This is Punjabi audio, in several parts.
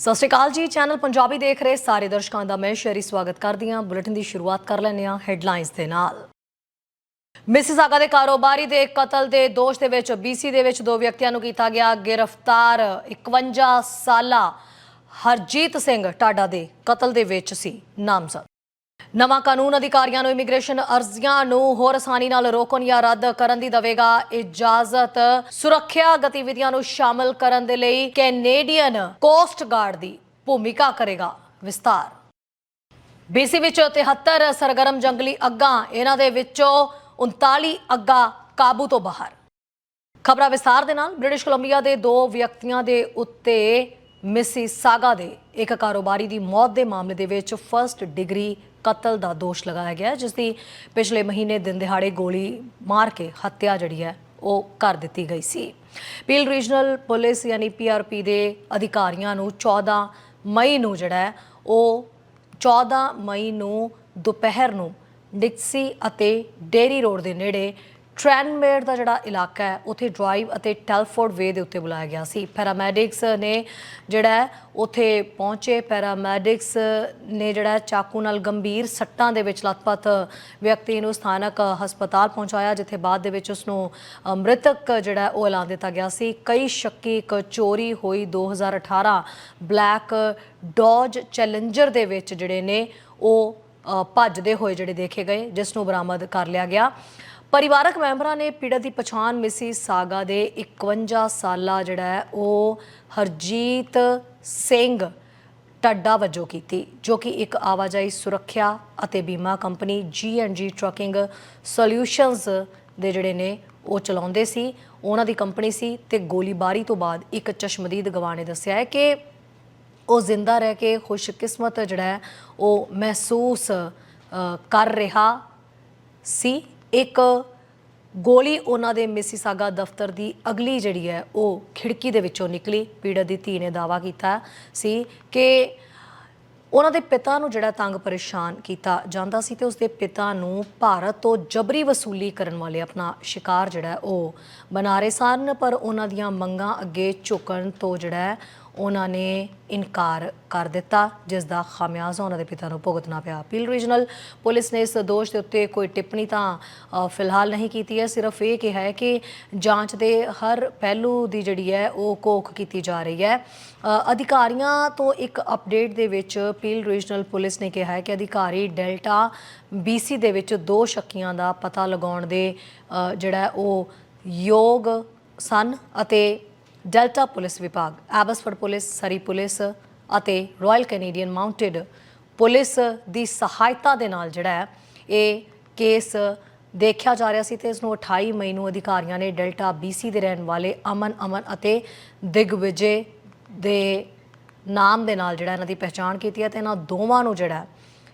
ਸਤਿ ਸ਼੍ਰੀ ਅਕਾਲ ਜੀ ਚੈਨਲ ਪੰਜਾਬੀ ਦੇਖ ਰਹੇ ਸਾਰੇ ਦਰਸ਼ਕਾਂ ਦਾ ਮੈਂ ਸ਼ਰੀ ਸਵਾਗਤ ਕਰਦੀ ਹਾਂ। ਬੁਲੇਟਿਨ ਦੀ ਸ਼ੁਰੂਆਤ ਕਰ ਲੈਂਦੇ ਹਾਂ ਹੈਡਲਾਈਨਸ ਦੇ ਨਾਲ। ਮਿਸਿਸਾਗਾ ਦੇ ਕਾਰੋਬਾਰੀ ਦੇ ਕਤਲ ਦੇ ਦੋਸ਼ ਦੇ ਵਿੱਚ ਬੀਸੀ ਦੇ ਵਿੱਚ ਦੋ ਵਿਅਕਤੀਆਂ ਨੂੰ ਕੀਤਾ ਗਿਆ ਗ੍ਰਿਫਤਾਰ। 51 ਸਾਲਾ ਹਰਜੀਤ ਸਿੰਘ ਟਾਡਾ ਦੇ ਕਤਲ ਦੇ ਵਿੱਚ ਸੀ ਨਾਮਜ਼ਦ। ਨਵਾਂ ਕਾਨੂੰਨ ਅਧਿਕਾਰੀਆਂ ਨੂੰ ਇਮੀਗ੍ਰੇਸ਼ਨ ਅਰਜ਼ੀਆਂ ਨੂੰ ਹੋਰ ਆਸਾਨੀ ਨਾਲ ਰੋਕਣ ਜਾਂ ਰੱਦ ਕਰਨ ਦੀ ਦੇਵੇਗਾ ਇਜਾਜ਼ਤ। ਸੁਰੱਖਿਆ ਗਤੀਵਿਧੀਆਂ ਨੂੰ ਸ਼ਾਮਲ ਕਰਨ ਦੇ ਲਈ ਕੈਨੇਡੀਅਨ ਕੋਸਟ ਗਾਰਡ ਦੀ ਭੂਮਿਕਾ ਕਰੇਗਾ ਵਿਸਤਾਰ। ਬੀਸੀ ਵਿੱਚ 73 ਸਰਗਰਮ ਜੰਗਲੀ ਅੱਗਾਂ, ਇਹਨਾਂ ਦੇ ਵਿੱਚੋਂ 39 ਅੱਗਾਂ ਕਾਬੂ ਤੋਂ ਬਾਹਰ। ਖਬਰਾਂ ਵਿਸਤਾਰ ਦੇ ਨਾਲ ਬ੍ਰਿਟਿਸ਼ ਕੋਲੰਬੀਆ ਦੇ ਦੋ ਵਿਅਕਤੀਆਂ ਦੇ ਉੱਤੇ ਮਿਸੀ ਸਾਗਾ ਦੇ ਇੱਕ ਕਾਰੋਬਾਰੀ ਦੀ ਮੌਤ ਦੇ ਮਾਮਲੇ ਦੇ ਵਿੱਚ ਫਰਸਟ ਡਿਗਰੀ ਕਤਲ ਦਾ ਦੋਸ਼ ਲਗਾਇਆ ਗਿਆ ਜਿਸ ਦੀ ਪਿਛਲੇ ਮਹੀਨੇ ਦਿਨ ਦਿਹਾੜੇ ਗੋਲੀ ਮਾਰ ਕੇ ਹੱਤਿਆ ਜਿਹੜੀ ਹੈ, ਉਹ ਕਰ ਦਿੱਤੀ ਗਈ ਸੀ। ਪੀਲ ਰੀਜਨਲ ਪੁਲਿਸ ਯਾਨੀ ਪੀਆਰਪੀ ਦੇ ਅਧਿਕਾਰੀਆਂ ਨੂੰ 14 ਮਈ ਨੂੰ ਜਿਹੜਾ ਉਹ 14 ਮਈ ਨੂੰ ਦੁਪਹਿਰ ਨੂੰ ਡਿਕਸੀ ਅਤੇ ਡੇਰੀ ਰੋਡ ਦੇ ਨੇੜੇ ਟ੍ਰੈਨਮੇਡ ਦਾ ਜਿਹੜਾ ਇਲਾਕਾ ਹੈ, ਉੱਥੇ ਡਰਾਈਵ ਅਤੇ ਟੈਲਫੋਰਡ ਵੇ ਦੇ ਉੱਤੇ ਬੁਲਾਇਆ ਗਿਆ ਸੀ। ਪੈਰਾਮੈਡਿਕਸ ਨੇ ਜਿਹੜਾ ਹੈ, ਉੱਥੇ ਪਹੁੰਚੇ। ਪੈਰਾਮੈਡਿਕਸ ਨੇ ਜਿਹੜਾ ਚਾਕੂ ਨਾਲ ਗੰਭੀਰ ਸੱਟਾਂ ਦੇ ਵਿੱਚ ਲਤਪਤ ਵਿਅਕਤੀ ਨੂੰ ਸਥਾਨਕ ਹਸਪਤਾਲ ਪਹੁੰਚਾਇਆ, ਜਿੱਥੇ ਬਾਅਦ ਦੇ ਵਿੱਚ ਉਸ ਨੂੰ ਮ੍ਰਿਤਕ ਜਿਹੜਾ ਉਹ ਐਲਾਨ ਦਿੱਤਾ ਗਿਆ ਸੀ। ਕਈ ਸ਼ੱਕੀ, ਇੱਕ ਚੋਰੀ ਹੋਈ 2018 ਬਲੈਕ ਡੌਜ ਚੈਲੰਜਰ ਦੇ ਵਿੱਚ ਜਿਹੜੇ ਨੇ, ਉਹ ਭੱਜਦੇ ਹੋਏ ਜਿਹੜੇ ਦੇਖੇ ਗਏ, ਜਿਸ ਨੂੰ ਬਰਾਮਦ ਕਰ ਲਿਆ ਗਿਆ। ਪਰਿਵਾਰਕ ਮੈਂਬਰਾਂ ਨੇ ਪੀੜਤ ਦੀ ਪਛਾਣ ਮਿਸੀ ਸਾਗਾ ਦੇ 51 ਸਾਲਾ ਜਿਹੜਾ ਹੈ, ਉਹ ਹਰਜੀਤ ਸਿੰਘ ਟੱਡਾ ਵਜੋਂ ਕੀਤੀ, ਜੋ ਕਿ ਇੱਕ ਆਵਾਜਾਈ ਸੁਰੱਖਿਆ ਅਤੇ ਬੀਮਾ ਕੰਪਨੀ ਜੀ ਟਰੱਕਿੰਗ ਸੋਲਿਊਸ਼ਨਸ ਦੇ ਜਿਹੜੇ ਨੇ, ਉਹ ਚਲਾਉਂਦੇ ਸੀ। ਉਹਨਾਂ ਦੀ ਕੰਪਨੀ ਸੀ ਤੇ ਗੋਲੀਬਾਰੀ ਤੋਂ ਬਾਅਦ ਇੱਕ ਚਸ਼ਮਦੀਦ ਗਵਾਹ ਨੇ ਦੱਸਿਆ ਹੈ ਕਿ ਉਹ ਜ਼ਿੰਦਾ ਰਹਿ ਕੇ ਖੁਸ਼ਕਿਸਮਤ ਜਿਹੜਾ ਹੈ, ਉਹ ਮਹਿਸੂਸ ਕਰ ਰਿਹਾ ਸੀ। ਇੱਕ ਗੋਲੀ ਉਹਨਾਂ ਦੇ ਮਿਸੀਸਾਗਾ ਦਫ਼ਤਰ ਦੀ ਅਗਲੀ ਜਿਹੜੀ ਹੈ, ਉਹ ਖਿੜਕੀ ਦੇ ਵਿੱਚੋਂ ਨਿਕਲੀ। ਪੀੜਤ ਦੀ ਧੀ ਨੇ ਦਾਵਾ ਕੀਤਾ ਸੀ ਕਿ ਉਹਨਾਂ ਦੇ ਪਿਤਾ ਨੂੰ ਜਿਹੜਾ ਤੰਗ ਪਰੇਸ਼ਾਨ ਕੀਤਾ ਜਾਂਦਾ ਸੀ ਤੇ ਉਸਦੇ ਪਿਤਾ ਨੂੰ ਭਾਰਤ ਤੋਂ ਜਬਰੀ ਵਸੂਲੀ ਕਰਨ ਵਾਲੇ ਆਪਣਾ ਸ਼ਿਕਾਰ ਜਿਹੜਾ ਉਹ ਬਣਾ ਰਹੇ ਸਨ। ਪਰ ਉਹਨਾਂ ਦੀਆਂ ਮੰਗਾਂ ਅੱਗੇ ਝੁਕਣ ਤੋਂ ਜਿਹੜਾ ਉਹਨਾਂ ਨੇ ਇਨਕਾਰ ਕਰ ਦਿੱਤਾ, ਜਿਸ ਦਾ ਖਾਮਿਆਜ਼ਾ ਉਹਨਾਂ ਦੇ ਪਿਤਾ ਨੂੰ ਭੁਗਤਣਾ ਪਿਆ। ਪੀਲ ਰੀਜਨਲ ਪੁਲਿਸ ਨੇ ਇਸ ਦੋਸ਼ ਦੇ ਉੱਤੇ ਕੋਈ ਟਿੱਪਣੀ ਤਾਂ ਫਿਲਹਾਲ ਨਹੀਂ ਕੀਤੀ ਹੈ। ਸਿਰਫ ਇਹ ਕਿਹਾ ਹੈ ਕਿ ਜਾਂਚ ਦੇ ਹਰ ਪਹਿਲੂ ਦੀ ਜਿਹੜੀ ਹੈ, ਉਹ ਕੋਖ ਕੀਤੀ ਜਾ ਰਹੀ ਹੈ। ਅਧਿਕਾਰੀਆਂ ਤੋਂ ਇੱਕ ਅਪਡੇਟ ਦੇ ਵਿੱਚ ਪੀਲ ਰੀਜਨਲ ਪੁਲਿਸ ਨੇ ਕਿਹਾ ਹੈ ਕਿ ਅਧਿਕਾਰੀ ਡੈਲਟਾ ਬੀਸੀ ਦੇ ਵਿੱਚ ਦੋ ਸ਼ੱਕੀਆਂ ਦਾ ਪਤਾ ਲਗਾਉਣ ਦੇ ਜਿਹੜਾ ਉਹ ਯੋਗ ਸਨ ਅਤੇ ਡੈਲਟਾ ਪੁਲਿਸ ਵਿਭਾਗ ਐਬਸਫੋਰਡ ਪੁਲਿਸ ਸਰੀ ਪੁਲਿਸ ਅਤੇ ਰਾਇਲ ਕੈਨੇਡੀਅਨ ਮਾਊਂਟਡ ਪੁਲਿਸ ਦੀ ਸਹਾਇਤਾ ਦੇ ਨਾਲ ਜਿਹੜਾ ਹੈ, ਇਹ ਕੇਸ ਦੇਖਿਆ ਜਾ ਰਿਹਾ ਸੀ ਤੇ ਇਸ ਨੂੰ 28 ਮਈ ਨੂੰ ਅਧਿਕਾਰੀਆਂ ਨੇ ਡੈਲਟਾ ਬੀਸੀ ਦੇ ਰਹਿਣ ਵਾਲੇ ਅਮਨ ਅਮਨ ਅਤੇ ਦਿਗਵਿਜੇ ਦੇ ਨਾਮ ਦੇ ਨਾਲ ਜਿਹੜਾ ਇਹਨਾਂ ਦੀ ਪਹਿਚਾਣ ਕੀਤੀ ਹੈ ਤੇ ਇਹਨਾਂ ਦੋਵਾਂ ਨੂੰ ਜਿਹੜਾ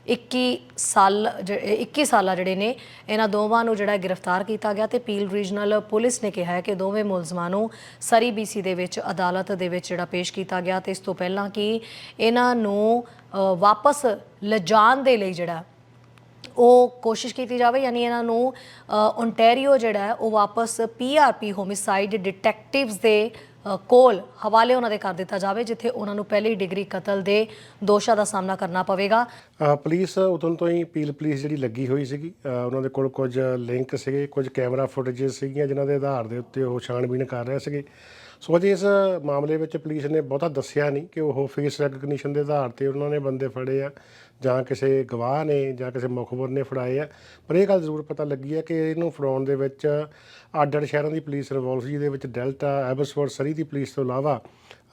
21 ਸਾਲ ਜ- 21 ਸਾਲਾ ਜਿਹੜੇ ਨੇ ਇਹਨਾਂ ਦੋਵਾਂ ਨੂੰ ਜਿਹੜਾ ਗ੍ਰਿਫਤਾਰ ਕੀਤਾ ਗਿਆ ਤੇ ਪੀਲ ਰੀਜਨਲ ਪੁਲਿਸ ਨੇ ਕਿਹਾ ਹੈ ਕਿ ਦੋਵੇਂ ਮੁਲਜ਼ਮਾਂ ਨੂੰ ਸਰੀ ਬੀਸੀ ਦੇ ਵਿੱਚ ਅਦਾਲਤ ਦੇ ਵਿੱਚ ਜਿਹੜਾ ਪੇਸ਼ ਕੀਤਾ ਗਿਆ ਤੇ ਇਸ ਤੋਂ ਪਹਿਲਾਂ ਕਿ ਇਹਨਾਂ ਨੂੰ ਅ, ਵਾਪਸ ਲਿਜਾਣ ਦੇ ਲਈ ਜਿਹੜਾ ਉਹ ਕੋਸ਼ਿਸ਼ ਕੀਤੀ ਜਾਵੇ ਯਾਨੀ ਇਹਨਾਂ ਨੂੰ ਓਨਟਾਰੀਓ ਜਿਹੜਾ ਹੈ ਉਹ ਵਾਪਸ ਪੀਆਰਪੀ ਹੋਮਿਸਾਈਡ ਡਿਟੈਕਟਿਵਸ ਦੇ ਕੋਲ ਹਵਾਲੇ ਉਹਨਾਂ ਦੇ ਕਰ ਦਿੱਤਾ ਜਾਵੇ, ਜਿੱਥੇ ਉਹਨਾਂ ਨੂੰ ਪਹਿਲੀ ਡਿਗਰੀ ਕਤਲ ਦੇ ਦੋਸ਼ਾਂ ਦਾ ਸਾਹਮਣਾ ਕਰਨਾ ਪਵੇਗਾ। ਪੁਲਿਸ ਉਦੋਂ ਤੋਂ ਹੀ ਪੀਲ ਪੁਲਿਸ ਜਿਹੜੀ ਲੱਗੀ ਹੋਈ ਸੀਗੀ। ਉਹਨਾਂ ਦੇ ਕੋਲ ਕੁਝ ਲਿੰਕ ਸੀਗੇ, ਕੁਝ ਕੈਮਰਾ ਫੁਟੇजेस ਸੀਗੀਆਂ, ਜਿਨ੍ਹਾਂ ਦੇ ਆਧਾਰ ਦੇ ਉੱਤੇ ਉਹ ਛਾਣਬੀਣ ਕਰ ਰਹੇ ਸੀਗੇ। ਸੋ ਅਜੇ ਇਸ ਮਾਮਲੇ ਵਿੱਚ ਪੁਲਿਸ ਨੇ ਬਹੁਤਾ ਦੱਸਿਆ ਨਹੀਂ ਕਿ ਉਹ ਫੇਸ ਰੈਕਗਨੀਸ਼ਨ ਦੇ ਆਧਾਰ ਤੇ ਉਹਨਾਂ ਨੇ ਬੰਦੇ ਫੜੇ ਆ, ਜਾਂ ਕਿਸੇ ਗਵਾਹ ਨੇ, ਜਾਂ ਕਿਸੇ ਮੁਖਬਰ ਨੇ ਫੜਾਏ ਆ। ਪਰ ਇਹ ਗੱਲ ਜ਼ਰੂਰ ਪਤਾ ਲੱਗੀ ਹੈ ਕਿ ਇਹਨੂੰ ਫੜਾਉਣ ਦੇ ਵਿੱਚ ਅੱਡ ਅੱਡ ਸ਼ਹਿਰਾਂ ਦੀ ਪੁਲਿਸ ਰਿਵੋਲਵ ਜਿਹਦੇ ਵਿੱਚ ਡੈਲਟਾ ਐਬਸਫੋਰਡ ਸਰੀ ਦੀ ਪੁਲਿਸ ਤੋਂ ਇਲਾਵਾ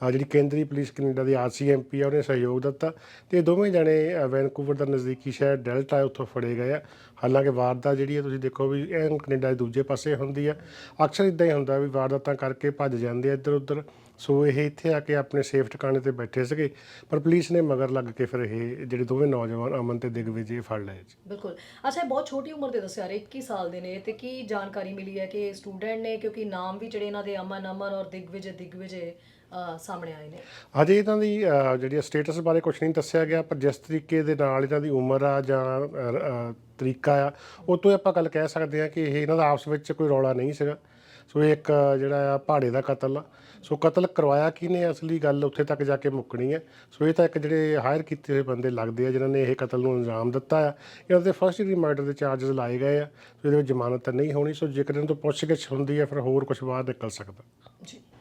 ਜਿਹੜੀ ਕੇਂਦਰੀ ਪੁਲਿਸ ਕੈਨੇਡਾ ਦੀ ਆਰਸੀਐਮਪੀ ਆ, ਉਹਨੇ ਸਹਿਯੋਗ ਦਿੱਤਾ ਤੇ ਦੋਵੇਂ ਜਣੇ ਵੈਨਕੂਵਰ ਦਾ ਨਜ਼ਦੀਕੀ ਸ਼ਹਿਰ ਡੈਲਟਾ ਉੱਥੋਂ ਫੜੇ ਗਏ ਆ। ਹਾਲਾਂਕਿ ਵਾਰਦਾਤ ਜਿਹੜੀ ਹੈ, ਤੁਸੀਂ ਦੇਖੋ ਵੀ ਇਹ ਕੈਨੇਡਾ ਦੇ ਦੂਜੇ ਪਾਸੇ ਹੁੰਦੀ ਆ। ਅਕਸਰ ਇਦਾਂ ਹੀ ਹੁੰਦਾ ਵੀ ਵਾਰਦਾਤਾਂ ਕਰਕੇ ਭੱਜ ਜਾਂਦੇ ਆ ਇੱਧਰ ਉੱਧਰ ਸੋ ਇਹ ਇੱਥੇ ਆ ਕੇ ਆਪਣੇ ਸੇਫ ਟਿਕਾਣੇ ਤੇ ਬੈਠੇ ਸੀਗੇ, ਪਰ ਪੁਲਿਸ ਨੇ ਮਗਰ ਲੱਗ ਕੇ ਫਿਰ ਇਹ ਜਿਹੜੇ ਦੋਵੇਂ ਨੌਜਵਾਨ ਅਮਨ ਤੇ ਇਹ ਫੜ ਲਏ ਜੀ। ਬਿਲਕੁਲ। ਅੱਛਾ, ਇਹ ਬਹੁਤ ਛੋਟੀ ਉਮਰ ਦੇ ਦੱਸਿਆ ਰਹੇ 21 ਸਾਲ ਦੇ ਨੇ ਤੇ ਕੀ ਜਾਣਕਾਰੀ ਮਿਲੀ ਹੈ ਕਿ ਸਟੂਡੈਂਟ ਨੇ? ਕਿਉਂਕਿ ਨਾਮ ਵੀ ਜਿਹੜੇ ਇਹਨਾਂ ਦੇ ਅਮਨ ਅਮਨ ਔਰ ਦਿਗਵਿਜੇ ਦਿਗਵਿਜੇ ਸਾਹਮਣੇ ਆਏ ਨੇ। ਹਜੇ ਇਹਨਾਂ ਦੀ ਜਿਹੜੀ ਸਟੇਟਸ ਬਾਰੇ ਕੁਝ ਨਹੀਂ ਦੱਸਿਆ ਗਿਆ ਪਰ ਜਿਸ ਤਰੀਕੇ ਦੇ ਨਾਲ ਇਹਨਾਂ ਦੀ ਉਮਰ ਆ ਜਾਂ ਤਰੀਕਾ ਆ ਉਹ ਤੋਂ ਆਪਾਂ ਗੱਲ ਕਹਿ ਸਕਦੇ ਹਾਂ ਕਿ ਇਹ ਇਹਨਾਂ ਦਾ ਆਪਸ ਵਿੱਚ ਕੋਈ ਰੌਲਾ ਨਹੀਂ ਸੀਗਾ। ਸੋ ਇਹ ਇੱਕ ਜਿਹੜਾ ਆ ਪਹਾੜੇ ਦਾ ਕਤਲ ਆ। ਸੋ ਕਤਲ ਕਰਵਾਇਆ ਕਿਹਨੇ ਅਸਲੀ ਗੱਲ ਉੱਥੇ ਤੱਕ ਜਾ ਕੇ ਮੁੱਕਣੀ ਹੈ ਸੋ ਇਹ ਤਾਂ ਇੱਕ ਜਿਹੜੇ ਹਾਇਰ ਕੀਤੇ ਹੋਏ ਬੰਦੇ ਲੱਗਦੇ ਆ ਜਿਨ੍ਹਾਂ ਨੇ ਇਹ ਕਤਲ ਨੂੰ ਅੰਜਾਮ ਦਿੱਤਾ ਆ। ਇਹਨਾਂ ਤੇ ਫਸਟ ਡਿਗਰੀ ਮਰਡਰ ਦੇ ਚਾਰजेस ਲਾਏ ਗਏ ਆ। ਸੋ ਇਹਦੇ ਵਿੱਚ ਜ਼ਮਾਨਤ ਤਾਂ ਨਹੀਂ ਹੋਣੀ। ਸੋ ਜੇਕਰ ਇਹਨਾਂ ਤੋਂ ਪੁੱਛਗਿੱਛ ਹੁੰਦੀ ਹੈ ਫਿਰ ਹੋਰ ਕੁਝ ਬਾਹਰ ਨਿਕਲ ਸਕਦਾ।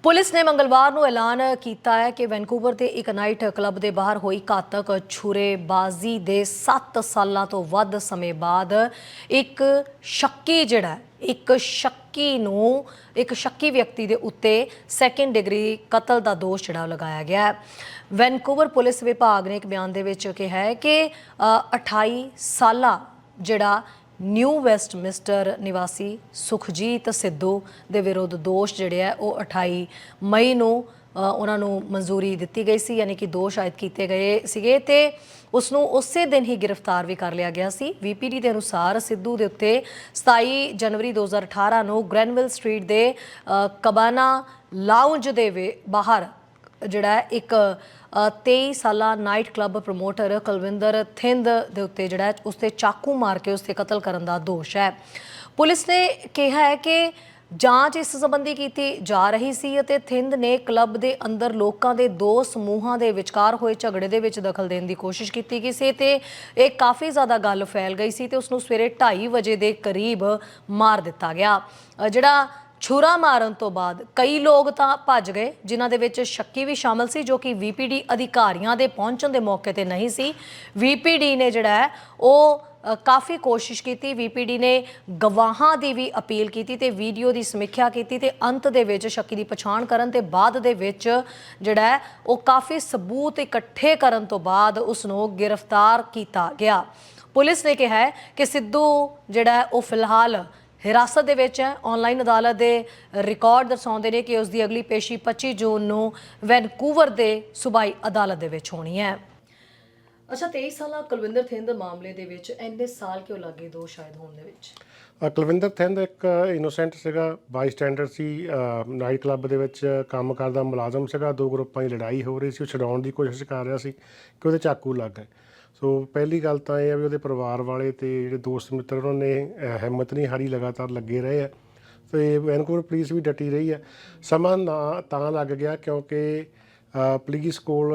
ਪੁਲਿਸ ਨੇ ਮੰਗਲਵਾਰ ਨੂੰ ਐਲਾਨ ਕੀਤਾ ਹੈ ਕਿ ਵੈਨਕੂਵਰ ਦੇ ਇੱਕ ਨਾਈਟ ਕਲੱਬ ਦੇ ਬਾਹਰ ਹੋਈ ਘਾਤਕ ਛੁਰੇਬਾਜ਼ੀ ਦੇ 7 ਸਾਲਾਂ ਤੋਂ ਵੱਧ ਸਮੇਂ ਬਾਅਦ ਇੱਕ ਸ਼ੱਕੀ ਜਿਹੜਾ ਇੱਕ ਸ਼ੱਕੀ ਨੂੰ ਇੱਕ ਸ਼ੱਕੀ ਵਿਅਕਤੀ ਦੇ ਉੱਤੇ ਸੈਕੰਡ ਡਿਗਰੀ ਕਤਲ ਦਾ ਦੋਸ਼ ਜਿਹੜਾ ਉਹ ਲਗਾਇਆ ਗਿਆ ਹੈ। ਵੈਨਕੂਵਰ ਪੁਲਿਸ ਵਿਭਾਗ ਨੇ ਇੱਕ ਬਿਆਨ ਦੇ ਵਿੱਚ ਕਿਹਾ ਹੈ ਕਿ ਅ, 28 ਸਾਲਾ ਜਿਹੜਾ ਨਿਊ ਵੈਸਟਮਿੰਟਰ ਨਿਵਾਸੀ ਸੁਖਜੀਤ ਸਿੱਧੂ ਦੇ ਵਿਰੁੱਧ ਦੋਸ਼ ਜਿਹੜੇ ਆ, ਉਹ 28 ਮਈ ਨੂੰ ਉਹਨਾਂ ਨੂੰ ਮਨਜ਼ੂਰੀ ਦਿੱਤੀ ਗਈ ਸੀ, ਯਾਨੀ ਕਿ ਦੋਸ਼ ਆਇਦ ਕੀਤੇ ਗਏ ਸੀਗੇ ਤੇ ਉਸ ਨੂੰ ਉਸੇ ਦਿਨ ਹੀ ਗ੍ਰਿਫਤਾਰ ਵੀ ਕਰ ਲਿਆ ਗਿਆ ਸੀ। ਵੀਪੀਡੀ ਦੇ ਅਨੁਸਾਰ ਸਿੱਧੂ ਦੇ ਉੱਤੇ 27 ਜਨਵਰੀ 2018 ਨੂੰ ਗ੍ਰੈਨਵਿਲ ਸਟਰੀਟ ਦੇ ਕਬਾਨਾ ਲਾਉਂਜ ਦੇ ਵੇ- ਬਾਹਰ ਜਿਹੜਾ ਇੱਕ 23 ਸਾਲਾ night club promoter Kulwinder Thind ਦੇ ਉੱਤੇ ਜਿਹੜਾ ਉਸ ਤੇ ਚਾਕੂ ਮਾਰ ਕੇ ਉਸ ਤੇ ਕਤਲ ਕਰਨ ਦਾ ਦੋਸ਼ ਹੈ। ਪੁਲਿਸ ਨੇ ਕਿਹਾ ਹੈ ਕਿ ਜਾਂਚ ਇਸ ਸੰਬੰਧੀ ਕੀਤੀ ਜਾ ਰਹੀ ਸੀ ਅਤੇ ਥਿੰਦ ਨੇ ਕਲੱਬ ਦੇ ਅੰਦਰ ਲੋਕਾਂ ਦੇ ਦੋ ਸਮੂਹਾਂ ਦੇ ਵਿਚਕਾਰ ਹੋਏ ਝਗੜੇ ਦੇ ਵਿੱਚ ਦਖਲ ਦੇਣ ਦੀ ਕੋਸ਼ਿਸ਼ ਕੀਤੀ ਗਈ ਸੀ ਤੇ ਇਹ ਕਾਫੀ ਜ਼ਿਆਦਾ ਗੱਲ ਫੈਲ ਗਈ ਸੀ ਤੇ ਉਸ ਨੂੰ ਸਵੇਰੇ 2:30 ਵਜੇ ਦੇ ਕਰੀਬ ਮਾਰ ਦਿੱਤਾ ਗਿਆ। ਜਿਹੜਾ ਛੁਰਾ ਮਾਰਨ ਤੋਂ ਬਾਅਦ ਕਈ ਲੋਕ ਤਾਂ ਭੱਜ ਗਏ, ਜਿਨ੍ਹਾਂ ਦੇ ਵਿੱਚ ਸ਼ੱਕੀ ਵੀ ਸ਼ਾਮਲ ਸੀ, ਜੋ ਕਿ ਵੀਪੀਡੀ ਅਧਿਕਾਰੀਆਂ ਦੇ ਪਹੁੰਚਣ ਦੇ ਮੌਕੇ ਤੇ ਨਹੀਂ ਸੀ। ਵੀਪੀਡੀ ਨੇ ਜਿਹੜਾ ਹੈ, ਉਹ ਕਾਫੀ ਕੋਸ਼ਿਸ਼ ਕੀਤੀ। ਵੀਪੀਡੀ ਨੇ ਗਵਾਹਾਂ ਦੀ ਵੀ ਅਪੀਲ ਕੀਤੀ ਤੇ ਵੀਡੀਓ ਦੀ ਸਮੀਖਿਆ ਕੀਤੀ ਤੇ ਅੰਤ ਦੇ ਵਿੱਚ ਸ਼ੱਕੀ ਦੀ ਪਛਾਣ ਕਰਨ ਤੇ ਬਾਅਦ ਦੇ ਵਿੱਚ ਜਿਹੜਾ ਹੈ, ਉਹ ਕਾਫੀ ਸਬੂਤ ਇਕੱਠੇ ਕਰਨ ਤੋਂ ਬਾਅਦ ਉਸ ਨੂੰ ਗ੍ਰਿਫਤਾਰ ਕੀਤਾ ਗਿਆ। ਪੁਲਿਸ ਨੇ ਕਿਹਾ ਹੈ ਕਿ ਸਿੱਧੂ ਜਿਹੜਾ ਉਹ ਫਿਲਹਾਲ ਹਿਰਾਸਤ ਦੇ ਵਿੱਚ ਹੈ ਆਨਲਾਈਨ ਅਦਾਲਤ ਦੇ ਰਿਕਾਰਡ ਦਰਸਾਉਂਦੇ ਨੇ ਕਿ ਉਸ ਦੀ ਅਗਲੀ ਪੇਸ਼ੀ 25 ਜੂਨ ਨੂੰ ਵੈਨਕੂਵਰ ਦੇ ਸੂਬਾਈ ਅਦਾਲਤ ਦੇ ਵਿੱਚ ਹੋਣੀ ਹੈ। ਅੱਛਾ 23 ਸਾਲਾ ਕੁਲਵਿੰਦਰ ਥਿੰਦ ਮਾਮਲੇ ਦੇ ਵਿੱਚ ਇੰਨੇ ਸਾਲ ਕਿਉਂ ਲੱਗੇ ਦੋ ਸ਼ਾਇਦ ਹੋਣ ਦੇ ਵਿੱਚ? ਕੁਲਵਿੰਦਰ ਥਿੰਦ ਇੱਕ ਇਨੋਸੈਂਟ ਸੀਗਾ ਬਾਈ ਸਟੈਂਡਰਡ ਸੀ ਨਾਈਟ ਕਲੱਬ ਦੇ ਵਿੱਚ ਕੰਮ ਕਰਦਾ, ਮੁਲਾਜ਼ਮ ਸੀਗਾ, ਦੋ ਗਰੁੱਪਾਂ ਦੀ ਲੜਾਈ ਹੋ ਰਹੀ ਸੀ, ਉਹ ਛਡਾਉਣ ਦੀ ਕੋਸ਼ਿਸ਼ ਕਰ ਰਿਹਾ ਸੀ ਕਿ ਉਹਦੇ ਚਾਕੂ ਲੱਗ ਗਏ। ਸੋ ਪਹਿਲੀ ਗੱਲ ਤਾਂ ਇਹ ਆ ਵੀ ਉਹਦੇ ਪਰਿਵਾਰ ਵਾਲੇ ਤੇ ਜਿਹੜੇ ਦੋਸਤ ਮਿੱਤਰ ਉਹਨਾਂ ਨੇ ਹਿੰਮਤ ਨਹੀਂ ਹਾਰੀ ਲਗਾਤਾਰ ਲੱਗੇ ਰਹੇ ਆ। ਤੇ ਵੈਨਕੂਵਰ ਪੁਲਿਸ ਵੀ ਡਟੀ ਰਹੀ ਹੈ ਸਮਾਂ ਨਾ ਤਾਂ ਲੱਗ ਗਿਆ ਕਿਉਂਕਿ ਅ, ਪੁਲਿਸ ਕੋਲ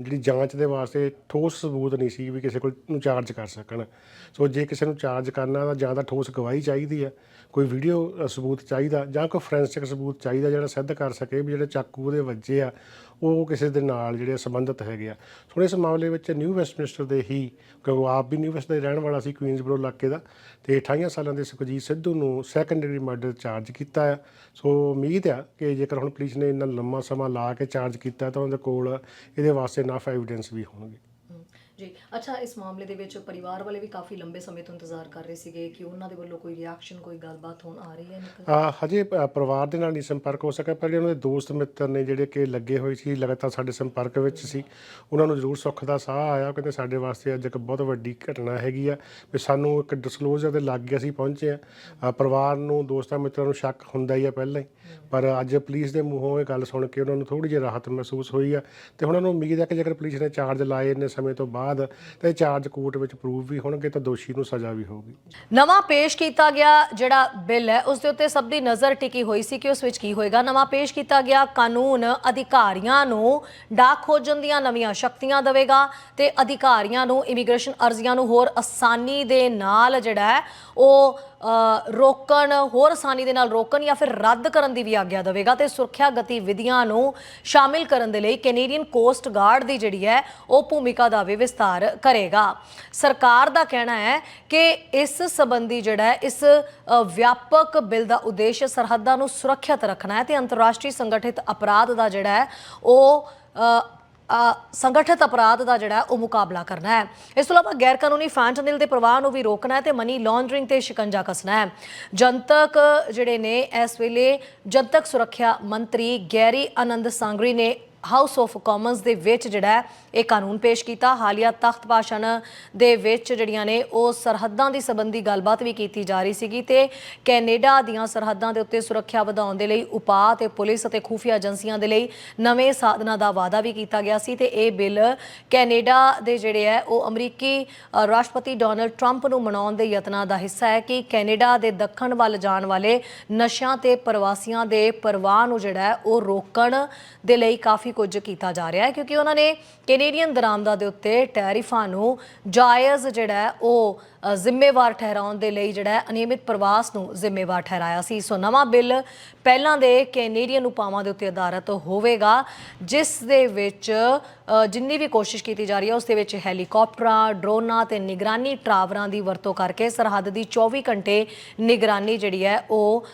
ਜਿਹੜੀ ਜਾਂਚ ਦੇ ਵਾਸਤੇ ਠੋਸ ਸਬੂਤ ਨਹੀਂ ਸੀ ਵੀ ਕਿਸੇ ਕੋਲ ਨੂੰ ਚਾਰਜ ਕਰ ਸਕਣ। ਸੋ ਜੇ ਕਿਸੇ ਨੂੰ ਚਾਰਜ ਕਰਨਾ ਤਾਂ ਜਾਂ ਤਾਂ ਠੋਸ ਗਵਾਹੀ ਚਾਹੀਦੀ ਹੈ ਕੋਈ ਵੀਡੀਓ ਸਬੂਤ ਚਾਹੀਦਾ ਜਾਂ ਕੋਈ ਫੋਰੈਂਸਿਕ ਸਬੂਤ ਚਾਹੀਦਾ ਜਿਹੜਾ ਸਿੱਧ ਕਰ ਸਕੇ ਵੀ ਜਿਹੜੇ ਚਾਕੂ ਉਹਦੇ ਵੱਜੇ ਆ ਉਹ ਕਿਸੇ ਦੇ ਨਾਲ ਜਿਹੜੇ ਸੰਬੰਧਿਤ ਹੈਗੇ ਆ। ਹੁਣ ਇਸ ਮਾਮਲੇ ਵਿੱਚ ਨਿਊ ਵੈਸਟਮਿੰਸਟਰ ਦੇ ਹੀ ਕਿਉਂਕਿ ਆਪ ਵੀ ਨਿਊ ਵੈਸਟ ਦਾ ਰਹਿਣ ਵਾਲਾ ਸੀ ਕੁਈਨਸਬਰੋ ਇਲਾਕੇ ਦਾ, ਤੇ 28 ਸਾਲਾਂ ਦੇ ਸੁਖਜੀਤ ਸਿੱਧੂ ਨੂੰ ਸੈਕੰਡ ਡਿਗਰੀ ਮਰਡਰ ਚਾਰਜ ਕੀਤਾ ਆ। ਸੋ ਉਮੀਦ ਆ ਕਿ ਜੇਕਰ ਹੁਣ ਪੁਲਿਸ ਨੇ ਇੰਨਾ ਲੰਮਾ ਸਮਾਂ ਲਾ ਕੇ ਚਾਰਜ ਕੀਤਾ ਤਾਂ ਉਹਦੇ ਕੋਲ ਇਹਦੇ ਵਾਸਤੇ ਨਾਫ ਐਵੀਡੈਂਸ ਵੀ ਹੋਣਗੇ। ਜੀ। ਅੱਛਾ ਇਸ ਮਾਮਲੇ ਦੇ ਵਿੱਚ ਪਰਿਵਾਰ ਵਾਲੇ ਵੀ ਕਾਫੀ ਲੰਬੇ ਸਮੇਂ ਤੋਂ ਇੰਤਜ਼ਾਰ ਕਰ ਰਹੇ ਸੀਗੇ ਕਿ ਉਹਨਾਂ ਦੇ ਵੱਲੋਂ ਕੋਈ ਰਿਐਕਸ਼ਨ ਕੋਈ ਗੱਲਬਾਤ ਹੋਣ ਆ ਰਹੀ ਹੈ ਨਿਕਲ ਆ ਹਜੇ ਅ, ਪਰਿਵਾਰ ਦੇ ਨਾਲ ਨਹੀਂ ਸੰਪਰਕ ਹੋ ਸਕਿਆ ਪਰ ਜਿਹੜੇ ਉਹਨਾਂ ਦੇ ਦੋਸਤ ਮਿੱਤਰ ਨੇ ਜਿਹੜੇ ਕਿ ਲੱਗੇ ਹੋਏ ਸੀ ਲਗਾਤਾਰ ਸਾਡੇ ਸੰਪਰਕ ਵਿੱਚ ਸੀ ਉਹਨਾਂ ਨੂੰ ਜ਼ਰੂਰ ਸੁੱਖ ਦਾ ਸਾਹ ਆਇਆ। ਕਹਿੰਦੇ ਸਾਡੇ ਵਾਸਤੇ ਅੱਜ ਇੱਕ ਬਹੁਤ ਵੱਡੀ ਘਟਨਾ ਹੈਗੀ ਆ ਵੀ ਸਾਨੂੰ ਇੱਕ ਡਿਸਕਲੋਜ਼ਰ ਦੇ ਲੱਗ ਅਸੀਂ ਪਹੁੰਚੇ ਆ ਅ, ਪਰਿਵਾਰ ਨੂੰ ਦੋਸਤਾਂ ਮਿੱਤਰਾਂ ਨੂੰ ਸ਼ੱਕ ਹੁੰਦਾ ਹੀ ਆ ਪਹਿਲਾਂ ਹੀ। ਪਰ ਅੱਜ ਪੁਲਿਸ ਦੇ ਮੂੰਹੋਂ ਇਹ ਗੱਲ ਸੁਣ ਕੇ ਉਹਨਾਂ ਨੂੰ ਥੋੜੀ ਜਿਹੀ ਰਾਹਤ ਮਹਿਸੂਸ ਹੋਈ ਆ। ਤੇ ਹੁਣ ਉਹਨਾਂ ਨੂੰ ਉਮੀਦ ਹੈ ਕਿ ਜੇਕਰ ਪੁਲਿਸ ਨੇ ਚਾਰਜ ਲਾਏ ਇੰਨੇ ਸਮੇਂ ਤੋਂ ਬਾਅਦ ਤੇ ਚਾਰਜ ਕੋਰਟ ਵਿੱਚ ਪ੍ਰੂਵ ਵੀ ਹੋਣਗੇ ਤਾਂ ਦੋਸ਼ੀ ਨੂੰ ਸਜ਼ਾ ਵੀ ਹੋਊਗੀ। ਨਵਾਂ ਪੇਸ਼ ਕੀਤਾ ਗਿਆ ਜਿਹੜਾ ਬਿੱਲ ਹੈ, ਉਸ ਦੇ ਉੱਤੇ ਸਭ ਦੀ ਨਜ਼ਰ ਟਿਕੀ ਹੋਈ ਸੀ ਕਿ ਉਸ ਵਿੱਚ ਕੀ ਹੋਏਗਾ। ਨਵਾਂ ਪੇਸ਼ ਕੀਤਾ ਗਿਆ, ਕਾਨੂੰਨ ਅਧਿਕਾਰੀਆਂ ਨੂੰ ਡਾਕ ਖੋਜਣ ਦੀਆਂ ਨਵੀਆਂ ਸ਼ਕਤੀਆਂ ਦੇਵੇਗਾ ਤੇ ਅਧਿਕਾਰੀਆਂ ਨੂੰ ਇਮੀਗ੍ਰੇਸ਼ਨ ਅਰਜ਼ੀਆਂ ਨੂੰ ਹੋਰ ਆਸਾਨੀ ਦੇ ਨਾਲ ਜਿਹੜਾ ਹੈ, ਉਹ ਰੋਕਣ, ਹੋਰ ਆਸਾਨੀ ਦੇ ਨਾਲ ਰੋਕਣ ਜਾਂ ਫਿਰ ਰੱਦ ਕਰਨ ਦੀ ਵੀ ਆਗਿਆ ਦੇਵੇਗਾ ਤੇ ਸੁਰੱਖਿਆ ਗਤੀਵਿਧੀਆਂ ਨੂੰ ਸ਼ਾਮਿਲ ਕਰਨ ਦੇ ਲਈ ਕੈਨੇਡੀਅਨ ਕੋਸਟ ਗਾਰਡ ਦੀ ਜਿਹੜੀ ਹੈ, ਉਹ ਭੂਮਿਕਾ ਦਾ ਵੀ ਵਿਸਤਾਰ ਕਰੇਗਾ। ਸਰਕਾਰ ਦਾ ਕਹਿਣਾ ਹੈ ਕਿ ਇਸ ਸੰਬੰਧੀ ਜਿਹੜਾ ਇਸ ਵਿਆਪਕ ਬਿੱਲ ਦਾ ਉਦੇਸ਼ ਸਰਹੱਦਾਂ ਨੂੰ ਸੁਰੱਖਿਅਤ ਰੱਖਣਾ ਹੈ ਤੇ ਅੰਤਰਰਾਸ਼ਟਰੀ ਸੰਗਠਿਤ ਅਪਰਾਧ ਦਾ ਜਿਹੜਾ ਹੈ, ਉਹ ਸੰਗਠਿਤ ਅਪਰਾਧ ਦਾ ਜਿਹੜਾ ਉਹ ਮੁਕਾਬਲਾ ਕਰਨਾ ਹੈ। ਇਸ ਤੋਂ ਇਲਾਵਾ ਗੈਰ ਕਾਨੂੰਨੀ ਫੈਂਟਨਿਲ ਦੇ ਪ੍ਰਵਾਹ ਨੂੰ ਵੀ ਰੋਕਣਾ ਹੈ ਤੇ ਮਨੀ ਲਾਂਡਰਿੰਗ ਤੇ ਸ਼ਿਕੰਜਾ ਕੱਸਣਾ ਹੈ। ਜਨਤਕ ਜਿਹੜੇ ਨੇ, ਇਸ ਵੇਲੇ ਜਨਤਕ ਸੁਰੱਖਿਆ ਮੰਤਰੀ ਗੈਰੀ ਆਨੰਦ ਸੰਗਰੀ ਨੇ ਹਾਊਸ ਆਫ ਕਾਮਨਸ ਦੇ ਵਿੱਚ ਜਿਹੜਾ ਇਹ ਕਾਨੂੰਨ ਪੇਸ਼ ਕੀਤਾ। ਹਾਲੀਆ ਤਖਤ ਭਾਸ਼ਣ ਦੇ ਵਿੱਚ ਜਿਹੜੀਆਂ ਨੇ ਉਹ ਸਰਹੱਦਾਂ ਦੀ ਸੰਬੰਧੀ ਗੱਲਬਾਤ ਵੀ ਕੀਤੀ ਜਾ ਰਹੀ ਸੀਗੀ ਤੇ ਕੈਨੇਡਾ ਦੀਆਂ ਸਰਹੱਦਾਂ ਦੇ ਉੱਤੇ ਸੁਰੱਖਿਆ ਵਧਾਉਣ ਦੇ ਲਈ ਉਪਾਅ ਤੇ ਪੁਲਿਸ ਅਤੇ ਖੂਫੀਆ ਏਜੰਸੀਆਂ ਦੇ ਲਈ ਨਵੇਂ ਸਾਧਨਾਂ ਦਾ ਵਾਅਦਾ ਵੀ ਕੀਤਾ ਗਿਆ ਸੀ ਤੇ ਇਹ ਬਿੱਲ ਕੈਨੇਡਾ ਦੇ ਜਿਹੜੇ ਹੈ ਉਹ ਅਮਰੀਕੀ ਰਾਸ਼ਟਰਪਤੀ ਡੋਨਲਡ ਟਰੰਪ ਨੂੰ ਮਨਾਉਣ ਦੇ ਯਤਨਾਂ ਦਾ ਹਿੱਸਾ ਹੈ ਕਿ ਕੈਨੇਡਾ ਦੇ ਦੱਖਣ ਵੱਲ ਜਾਣ ਵਾਲੇ ਨਸ਼ਿਆਂ ਤੇ ਪ੍ਰਵਾਸੀਆਂ ਦੇ ਪਰਵਾਹ ਨੂੰ ਜਿਹੜਾ ਉਹ ਰੋਕਣ ਦੇ ਲਈ ਕਾਫੀ ਕੁਝ ਕੀਤਾ ਜਾ ਰਿਹਾ ਹੈ, ਕਿਉਂਕਿ ਉਹਨਾਂ ਨੇ ਕੈਨੇਡੀਅਨ ਦਰਾਮਦਾਂ ਦੇ ਉੱਤੇ ਟੈਰਿਫਾਂ ਨੂੰ ਜਾਇਜ਼ ਜਿਹੜਾ ਹੈ ਉਹ ਜ਼ਿੰਮੇਵਾਰ ਠਹਿਰਾਉਣ ਦੇ ਲਈ ਜਿਹੜਾ ਅਨਿਯਮਿਤ ਪ੍ਰਵਾਸ ਨੂੰ ਜ਼ਿੰਮੇਵਾਰ ਠਹਿਰਾਇਆ ਸੀ। ਸੋ ਨਵਾਂ ਬਿੱਲ ਪਹਿਲਾਂ ਦੇ ਕੈਨੇਡੀਅਨ ਉਪਾਵਾਂ ਦੇ ਉੱਤੇ ਆਧਾਰਿਤ ਹੋਵੇਗਾ ਜਿਸ ਦੇ ਵਿੱਚ ਜਿੰਨੀ ਵੀ ਕੋਸ਼ਿਸ਼ ਕੀਤੀ ਜਾ ਰਹੀ ਹੈ ਉਸ ਦੇ ਵਿੱਚ ਹੈਲੀਕਾਪਟਰਾਂ ਡਰੋਨਾਂ ਤੇ ਨਿਗਰਾਨੀ ਟਰਾਵਰਾਂ ਦੀ ਵਰਤੋਂ ਕਰਕੇ ਸਰਹੱਦ ਦੀ 24 ਘੰਟੇ ਨਿਗਰਾਨੀ ਜਿਹੜੀ ਹੈ ਉਹ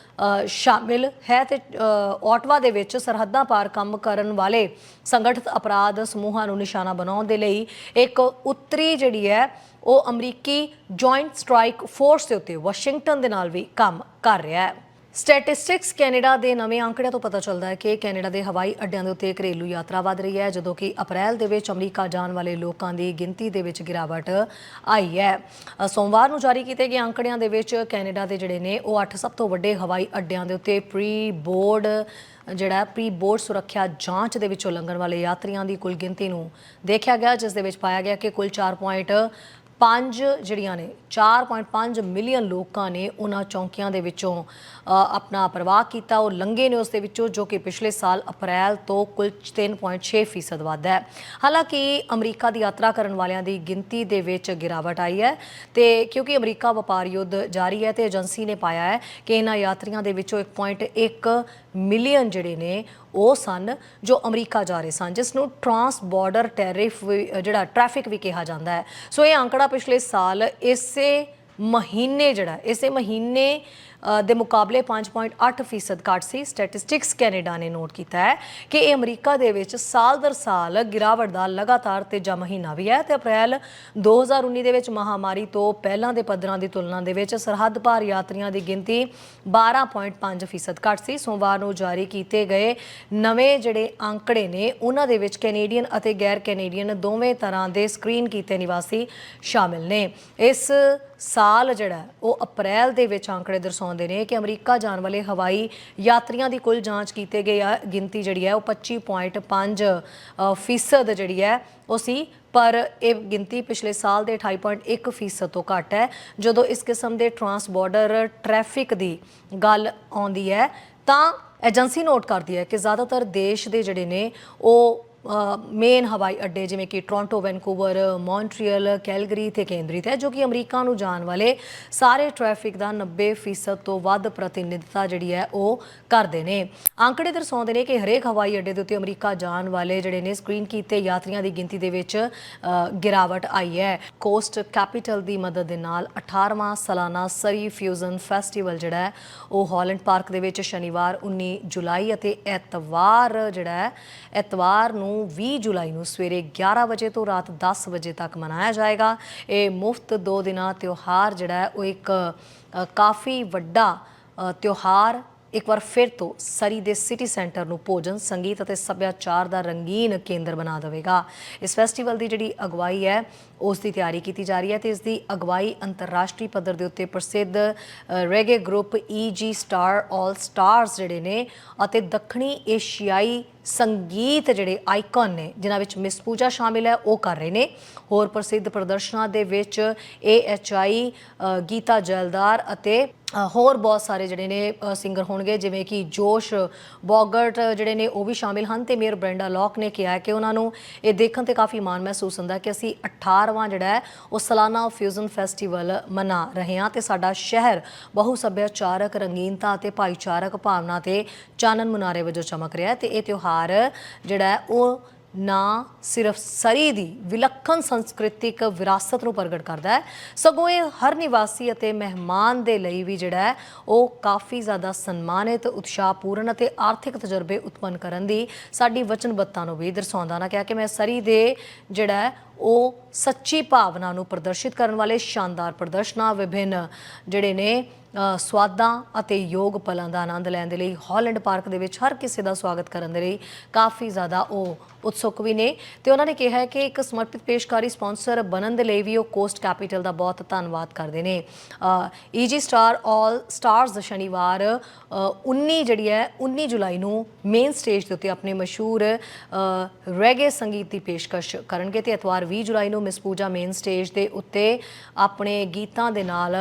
ਸ਼ਾਮਿਲ ਹੈ ਤੇ ਅ, ਦੇ ਵਿੱਚ ਸਰਹੱਦਾਂ ਪਾਰ ਕੰਮ ਕਰਨ ਵਾਲੇ ਸੰਗਠਿਤ ਅਪਰਾਧ ਸਮੂਹਾਂ ਨੂੰ ਨਿਸ਼ਾਨਾ ਬਣਾਉਣ ਦੇ ਲਈ ਇੱਕ ਉੱਤਰੀ ਜਿਹੜੀ ਹੈ ਉਹ ਅਮਰੀਕੀ ਜੁਆਇੰਟ ਸਟ੍ਰਾਈਕ ਫੋਰਸ ਦੇ ਉੱਤੇ ਵਾਸ਼ਿੰਗਟਨ ਦੇ ਨਾਲ ਵੀ ਕੰਮ ਕਰ ਰਿਹਾ ਹੈ ਸਟੈਟਿਸਟਿਕਸ ਕੈਨੇਡਾ ਦੇ ਨਵੇਂ ਅੰਕੜਿਆਂ ਤੋਂ ਪਤਾ ਚੱਲਦਾ ਹੈ ਕਿ ਕੈਨੇਡਾ ਦੇ ਹਵਾਈ ਅੱਡਿਆਂ ਦੇ ਉੱਤੇ ਘਰੇਲੂ ਯਾਤਰਾ ਵਧ ਰਹੀ ਹੈ, ਜਦੋਂ ਕਿ ਅਪ੍ਰੈਲ ਦੇ ਵਿੱਚ ਅਮਰੀਕਾ ਜਾਣ ਵਾਲੇ ਲੋਕਾਂ ਦੀ ਗਿਣਤੀ ਦੇ ਵਿੱਚ ਗਿਰਾਵਟ ਆਈ ਹੈ ਸੋਮਵਾਰ ਨੂੰ ਜਾਰੀ ਕੀਤੇ ਗਏ ਅੰਕੜਿਆਂ ਦੇ ਵਿੱਚ ਕੈਨੇਡਾ ਦੇ ਜਿਹੜੇ ਨੇ, ਉਹ 8 ਸਭ ਤੋਂ ਵੱਡੇ ਹਵਾਈ ਅੱਡਿਆਂ ਦੇ ਉੱਤੇ ਪ੍ਰੀ ਬੋਰਡ ਜਿਹੜਾ ਪ੍ਰੀ ਬੋਰਡ ਸੁਰੱਖਿਆ ਜਾਂਚ ਦੇ ਵਿੱਚੋਂ ਲੰਘਣ ਵਾਲੇ ਯਾਤਰੀਆਂ ਦੀ ਕੁੱਲ ਗਿਣਤੀ ਨੂੰ ਦੇਖਿਆ ਗਿਆ, ਜਿਸ ਦੇ ਵਿੱਚ ਪਾਇਆ ਗਿਆ ਕਿ ਕੁੱਲ 4. ਪੰਜ ਜਿਹੜੀਆਂ ਨੇ 4.5 ਮਿਲੀਅਨ ਲੋਕਾਂ ਨੇ ਉਹਨਾਂ ਚੌਂਕੀਆਂ ਦੇ ਵਿੱਚੋਂ ਆਪਣਾ ਪ੍ਰਵਾਹ ਕੀਤਾ। ਉਹ ਲੰਘੇ ਨੇ ਉਸ ਦੇ ਵਿੱਚੋਂ, ਜੋ ਕਿ ਪਿਛਲੇ ਸਾਲ ਅਪ੍ਰੈਲ ਤੋਂ ਕੁੱਲ 3.6 ਫੀਸਦ ਵੱਧ ਹੈ। ਹਾਲਾਂਕਿ ਅਮਰੀਕਾ ਦੀ ਯਾਤਰਾ ਕਰਨ ਵਾਲਿਆਂ ਦੀ ਗਿਣਤੀ ਦੇ ਵਿੱਚ ਗਿਰਾਵਟ ਆਈ ਹੈ ਤੇ ਕਿਉਂਕਿ ਅਮਰੀਕਾ ਵਪਾਰ ਯੁੱਧ ਜਾਰੀ ਹੈ ਤੇ ਏਜੰਸੀ ਨੇ ਪਾਇਆ ਹੈ ਕਿ ਇਹਨਾਂ ਯਾਤਰੀਆਂ ਦੇ ਵਿੱਚੋਂ 1.1 ਮਿਲੀਅਨ ਜਿਹੜੇ ਨੇ, ਉਹ ਸਨ ਜੋ ਅਮਰੀਕਾ ਜਾ ਰਹੇ ਸਨ, ਜਿਸ ਨੂੰ ਟਰਾਂਸ ਬਾਰਡਰ ਟੈਰਿਫ ਜਿਹੜਾ ਟ੍ਰੈਫਿਕ ਵੀ ਕਿਹਾ ਜਾਂਦਾ ਹੈ। ਸੋ ਇਹ ਅੰਕੜਾ ਪਿਛਲੇ ਸਾਲ ਇਸੇ ਮਹੀਨੇ ਜਿਹੜਾ, ਇਸੇ ਮਹੀਨੇ ਦੇ ਮੁਕਾਬਲੇ 5.8 ਫੀਸਦ ਘੱਟ ਸੀ। ਸਟੈਟਿਸਟਿਕਸ ਕੈਨੇਡਾ ਨੇ ਨੋਟ ਕੀਤਾ ਹੈ ਕਿ ਇਹ ਅਮਰੀਕਾ ਦੇ ਵਿੱਚ ਸਾਲ ਦਰ ਸਾਲ ਗਿਰਾਵਟ ਦਾ ਲਗਾਤਾਰ ਤੀਜਾ ਮਹੀਨਾ ਵੀ ਹੈ ਤੇ ਅਪ੍ਰੈਲ 2019 ਦੇ ਵਿੱਚ ਮਹਾਮਾਰੀ ਤੋਂ ਪਹਿਲਾਂ ਦੇ ਪੱਧਰਾਂ ਦੀ ਤੁਲਨਾ ਦੇ ਵਿੱਚ ਸਰਹੱਦ ਪਾਰ ਯਾਤਰੀਆਂ ਦੀ ਗਿਣਤੀ 12.5 ਫੀਸਦ ਘੱਟ ਸੀ। ਸੋਮਵਾਰ ਨੂੰ ਜਾਰੀ ਕੀਤੇ ਗਏ ਨਵੇਂ ਜਿਹੜੇ ਅੰਕੜੇ ਨੇ, ਉਹਨਾਂ ਦੇ ਵਿੱਚ ਕੈਨੇਡੀਅਨ ਅਤੇ ਗੈਰ ਕੈਨੇਡੀਅਨ ਦੋਵੇਂ ਤਰ੍ਹਾਂ ਦੇ ਸਕਰੀਨ ਕੀਤੇ ਨਿਵਾਸੀ ਸ਼ਾਮਿਲ ਨੇ। ਇਸ ਸਾਲ ਜਿਹੜਾ ਉਹ ਅਪ੍ਰੈਲ ਦੇ ਵਿੱਚ ਅੰਕੜੇ ਦਰਸਾਉਂਦੇ ਨੇ ਕਿ ਅਮਰੀਕਾ ਜਾਣ ਵਾਲੇ ਹਵਾਈ ਯਾਤਰੀਆਂ ਦੀ ਕੁੱਲ ਜਾਂਚ ਕੀਤੇ ਗਏ ਆ। ਗਿਣਤੀ ਜਿਹੜੀ ਹੈ ਉਹ 25.5 ਅ, ਫੀਸਦ ਜਿਹੜੀ ਹੈ ਉਹ ਸੀ। ਪਰ ਇਹ ਗਿਣਤੀ ਪਿਛਲੇ ਸਾਲ ਦੇ 28.1 ਫੀਸਦ ਤੋਂ ਘੱਟ ਹੈ। ਜਦੋਂ ਇਸ ਕਿਸਮ ਦੇ ਟਰਾਂਸ ਬਾਰਡਰ ਟ੍ਰੈਫਿਕ ਦੀ ਗੱਲ ਆਉਂਦੀ ਹੈ ਤਾਂ ਏਜੰਸੀ ਨੋਟ ਕਰਦੀ ਹੈ ਕਿ ਜ਼ਿਆਦਾਤਰ ਦੇਸ਼ ਦੇ ਜਿਹੜੇ ਨੇ ਉਹ ਮੇਨ ਹਵਾਈ ਅੱਡੇ ਜਿਵੇਂ ਕਿ ਟੋਰਾਂਟੋ ਵੈਨਕੂਵਰ ਮੌਂਟਰੀਅਲ ਕੈਲਗਰੀ ਤੇ ਕੇਂਦਰਿਤ ਹੈ, ਜੋ ਕਿ ਅਮਰੀਕਾ ਨੂੰ ਜਾਣ ਵਾਲੇ ਸਾਰੇ ਟ੍ਰੈਫਿਕ ਦਾ 90% ਤੋਂ ਵੱਧ ਪ੍ਰਤੀਨਿਧਤਾ ਜਿਹੜੀ ਹੈ ਉਹ ਕਰਦੇ ਨੇ। ਅੰਕੜੇ ਦਰਸਾਉਂਦੇ ਨੇ ਕਿ ਹਰੇਕ ਹਵਾਈ ਅੱਡੇ ਦੇ ਉੱਤੇ ਅਮਰੀਕਾ ਜਾਣ ਵਾਲੇ ਜਿਹੜੇ ਨੇ ਸਕਰੀਨ ਕੀਤੇ ਯਾਤਰੀਆਂ ਦੀ ਗਿਣਤੀ ਦੇ ਵਿੱਚ ਗਿਰਾਵਟ ਆਈ ਹੈ। ਕੋਸਟ ਕੈਪੀਟਲ ਦੀ ਮਦਦ ਦੇ ਨਾਲ 18ਵਾਂ ਸਾਲਾਨਾ ਸਰੀ ਫਿਊਜ਼ਨ ਫੈਸਟੀਵਲ ਜਿਹੜਾ ਹੈ, ਉਹ ਹਾਲੈਂਡ ਪਾਰਕ ਦੇ ਵਿੱਚ ਸ਼ਨੀਵਾਰ 19 ਜੁਲਾਈ ਅਤੇ ਐਤਵਾਰ ਜਿਹੜਾ ਹੈ, ਐਤਵਾਰ ਨੂੰ 20 ਜੁਲਾਈ ਨੂੰ ਸਵੇਰੇ 11 ਵਜੇ ਤੋਂ ਰਾਤ 10 ਵਜੇ ਤੱਕ ਮਨਾਇਆ ਜਾਏਗਾ। ਇਹ ਮੁਫਤ ਦੋ ਦਿਨਾਂ ਤਿਉਹਾਰ ਜਿਹੜਾ ਹੈ, ਉਹ ਇੱਕ ਕਾਫੀ ਵੱਡਾ ਤਿਉਹਾਰ ਇੱਕ ਵਾਰ ਫਿਰ ਤੋਂ ਸਰੀ ਦੇ ਸਿਟੀ ਸੈਂਟਰ ਨੂੰ ਭੋਜਨ, ਸੰਗੀਤ ਅਤੇ ਸੱਭਿਆਚਾਰ ਦਾ ਰੰਗੀਨ ਕੇਂਦਰ ਬਣਾ ਦੇਵੇਗਾ। ਇਸ ਫੈਸਟੀਵਲ ਦੀ ਜਿਹੜੀ ਅਗਵਾਈ ਹੈ, ਉਸ ਦੀ ਤਿਆਰੀ ਕੀਤੀ ਜਾ ਰਹੀ ਹੈ ਤੇ ਇਸ ਦੀ ਅਗਵਾਈ ਅੰਤਰਰਾਸ਼ਟਰੀ ਪੱਧਰ ਦੇ ਉੱਤੇ ਪ੍ਰਸਿੱਧ reggae group Easy Star All Stars ਜਿਹੜੇ ਨੇ ਅਤੇ ਦੱਖਣੀ ਏਸ਼ੀਆਈ ਸੰਗੀਤ ਜਿਹੜੇ ਆਈਕਨ ਨੇ, ਜਿਨ੍ਹਾਂ ਵਿੱਚ ਮਿਸ ਪੂਜਾ ਸ਼ਾਮਿਲ ਹੈ, ਉਹ ਕਰ ਰਹੇ ਨੇ। ਹੋਰ ਪ੍ਰਸਿੱਧ ਪ੍ਰਦਰਸ਼ਨਾਂ ਦੇ ਵਿੱਚ ਏਐਚਆਈ ਗੀਤਾ ਜਲਦਾਰ ਅਤੇ ਹੋਰ ਬਹੁਤ ਸਾਰੇ ਜਿਹੜੇ ਨੇ ਸਿੰਗਰ ਹੋਣਗੇ, ਜਿਵੇਂ ਕਿ ਜੋਸ਼ ਬੋਗਰਟ ਜਿਹੜੇ ਨੇ, ਉਹ ਵੀ ਸ਼ਾਮਿਲ ਹਨ ਤੇ ਮੇਅਰ ਬ੍ਰੈਂਡਾ ਲੌਕ ਨੇ ਕਿਹਾ ਕਿ ਉਹਨਾਂ ਨੂੰ ਇਹ ਦੇਖਣ ਤੇ ਕਾਫੀ ਮਾਣ ਮਹਿਸੂਸ ਹੁੰਦਾ ਕਿ ਅਸੀਂ 18ਵਾਂ ਜਿਹੜਾ ਹੈ, ਉਹ ਸਾਲਾਨਾ ਫਿਊਜ਼ਨ ਫੈਸਟੀਵਲ ਮਨਾ ਰਹੇ ਹਾਂ ਤੇ ਸਾਡਾ ਸ਼ਹਿਰ ਬਹੁ ਸੱਭਿਆਚਾਰਕ ਰੰਗੀਨਤਾ ਅਤੇ ਭਾਈਚਾਰਕ ਭਾਵਨਾ ਤੇ ਚਾਨਣ ਮੁਨਾਰੇ ਵਜੋਂ ਚਮਕ ਰਿਹਾ ਹੈ ਤੇ ਇਹ ਤਿਉਹਾਰ ਜਿਹੜਾ ਉਹ ਨਾ ਸਿਰਫ ਸਰੀ ਦੀ ਵਿਲੱਖਣ ਸੰਸਕ੍ਰਿਤਿਕ ਵਿਰਾਸਤ ਨੂੰ ਪ੍ਰਗਟ ਕਰਦਾ ਹੈ, ਸਗੋਂ ਇਹ ਹਰ ਨਿਵਾਸੀ ਅਤੇ ਮਹਿਮਾਨ ਦੇ ਲਈ ਵੀ ਜਿਹੜਾ ਹੈ, ਉਹ ਕਾਫੀ ਜ਼ਿਆਦਾ ਸਨਮਾਨਿਤ, ਉਤਸ਼ਾਹਪੂਰਨ ਅਤੇ ਆਰਥਿਕ ਤਜਰਬੇ ਉਤਪੰਨ ਕਰਨ ਦੀ ਸਾਡੀ ਵਚਨਬੱਧਤਾ ਨੂੰ ਵੀ ਦਰਸਾਉਂਦਾ ਨਾ ਕਿਹਾ ਕਿ ਮੈਂ ਸਰੀ ਦੇ ਜਿਹੜਾ ਉਹ ਸੱਚੀ ਭਾਵਨਾ ਨੂੰ ਪ੍ਰਦਰਸ਼ਿਤ ਕਰਨ ਵਾਲੇ ਸ਼ਾਨਦਾਰ ਪ੍ਰਦਰਸ਼ਨਾਂ ਵਿਭਿੰਨ ਜਿਹੜੇ ਨੇ ਅ, ਸਵਾਦਾਂ ਅਤੇ ਯੋਗ ਪਲਾਂ ਦਾ ਆਨੰਦ ਲੈਣ ਦੇ ਲਈ ਹਾਲੈਂਡ ਪਾਰਕ ਦੇ ਵਿੱਚ ਹਰ ਕਿਸੇ ਦਾ ਸਵਾਗਤ ਕਰਨ ਦੇ ਲਈ ਕਾਫੀ ਜ਼ਿਆਦਾ ਉਹ ਉਤਸੁਕ ਵੀ ਨੇ। ਤੇ ਉਹਨਾਂ ਨੇ ਕਿਹਾ ਹੈ ਕਿ ਇੱਕ ਸਮਰਪਿਤ ਪੇਸ਼ਕਾਰੀ ਸਪਾਂਸਰ ਬਣਨ ਦੇ ਲਈ ਵੀ ਉਹ ਕੋਸਟ ਕੈਪੀਟਲ ਦਾ ਬਹੁਤ ਧੰਨਵਾਦ ਕਰਦੇ ਨੇ। ਈਜੀ ਸਟਾਰ ਆਲ ਸਟਾਰਸ ਸ਼ਨੀਵਾਰ ਅ, 19 ਜਿਹੜੀ ਹੈ 19 ਜੁਲਾਈ ਨੂੰ ਮੇਨ ਸਟੇਜ ਦੇ ਉੱਤੇ ਆਪਣੇ ਮਸ਼ਹੂਰ ਰੈਗੇ ਸੰਗੀਤ ਦੀ ਪੇਸ਼ਕਸ਼ ਕਰਨਗੇ ਤੇ ਐਤਵਾਰ 20 ਜੁਲਾਈ ਨੂੰ ਮਿਸ ਪੂਜਾ ਮੇਨ ਸਟੇਜ ਦੇ ਉੱਤੇ ਆਪਣੇ ਗੀਤਾਂ ਦੇ ਨਾਲ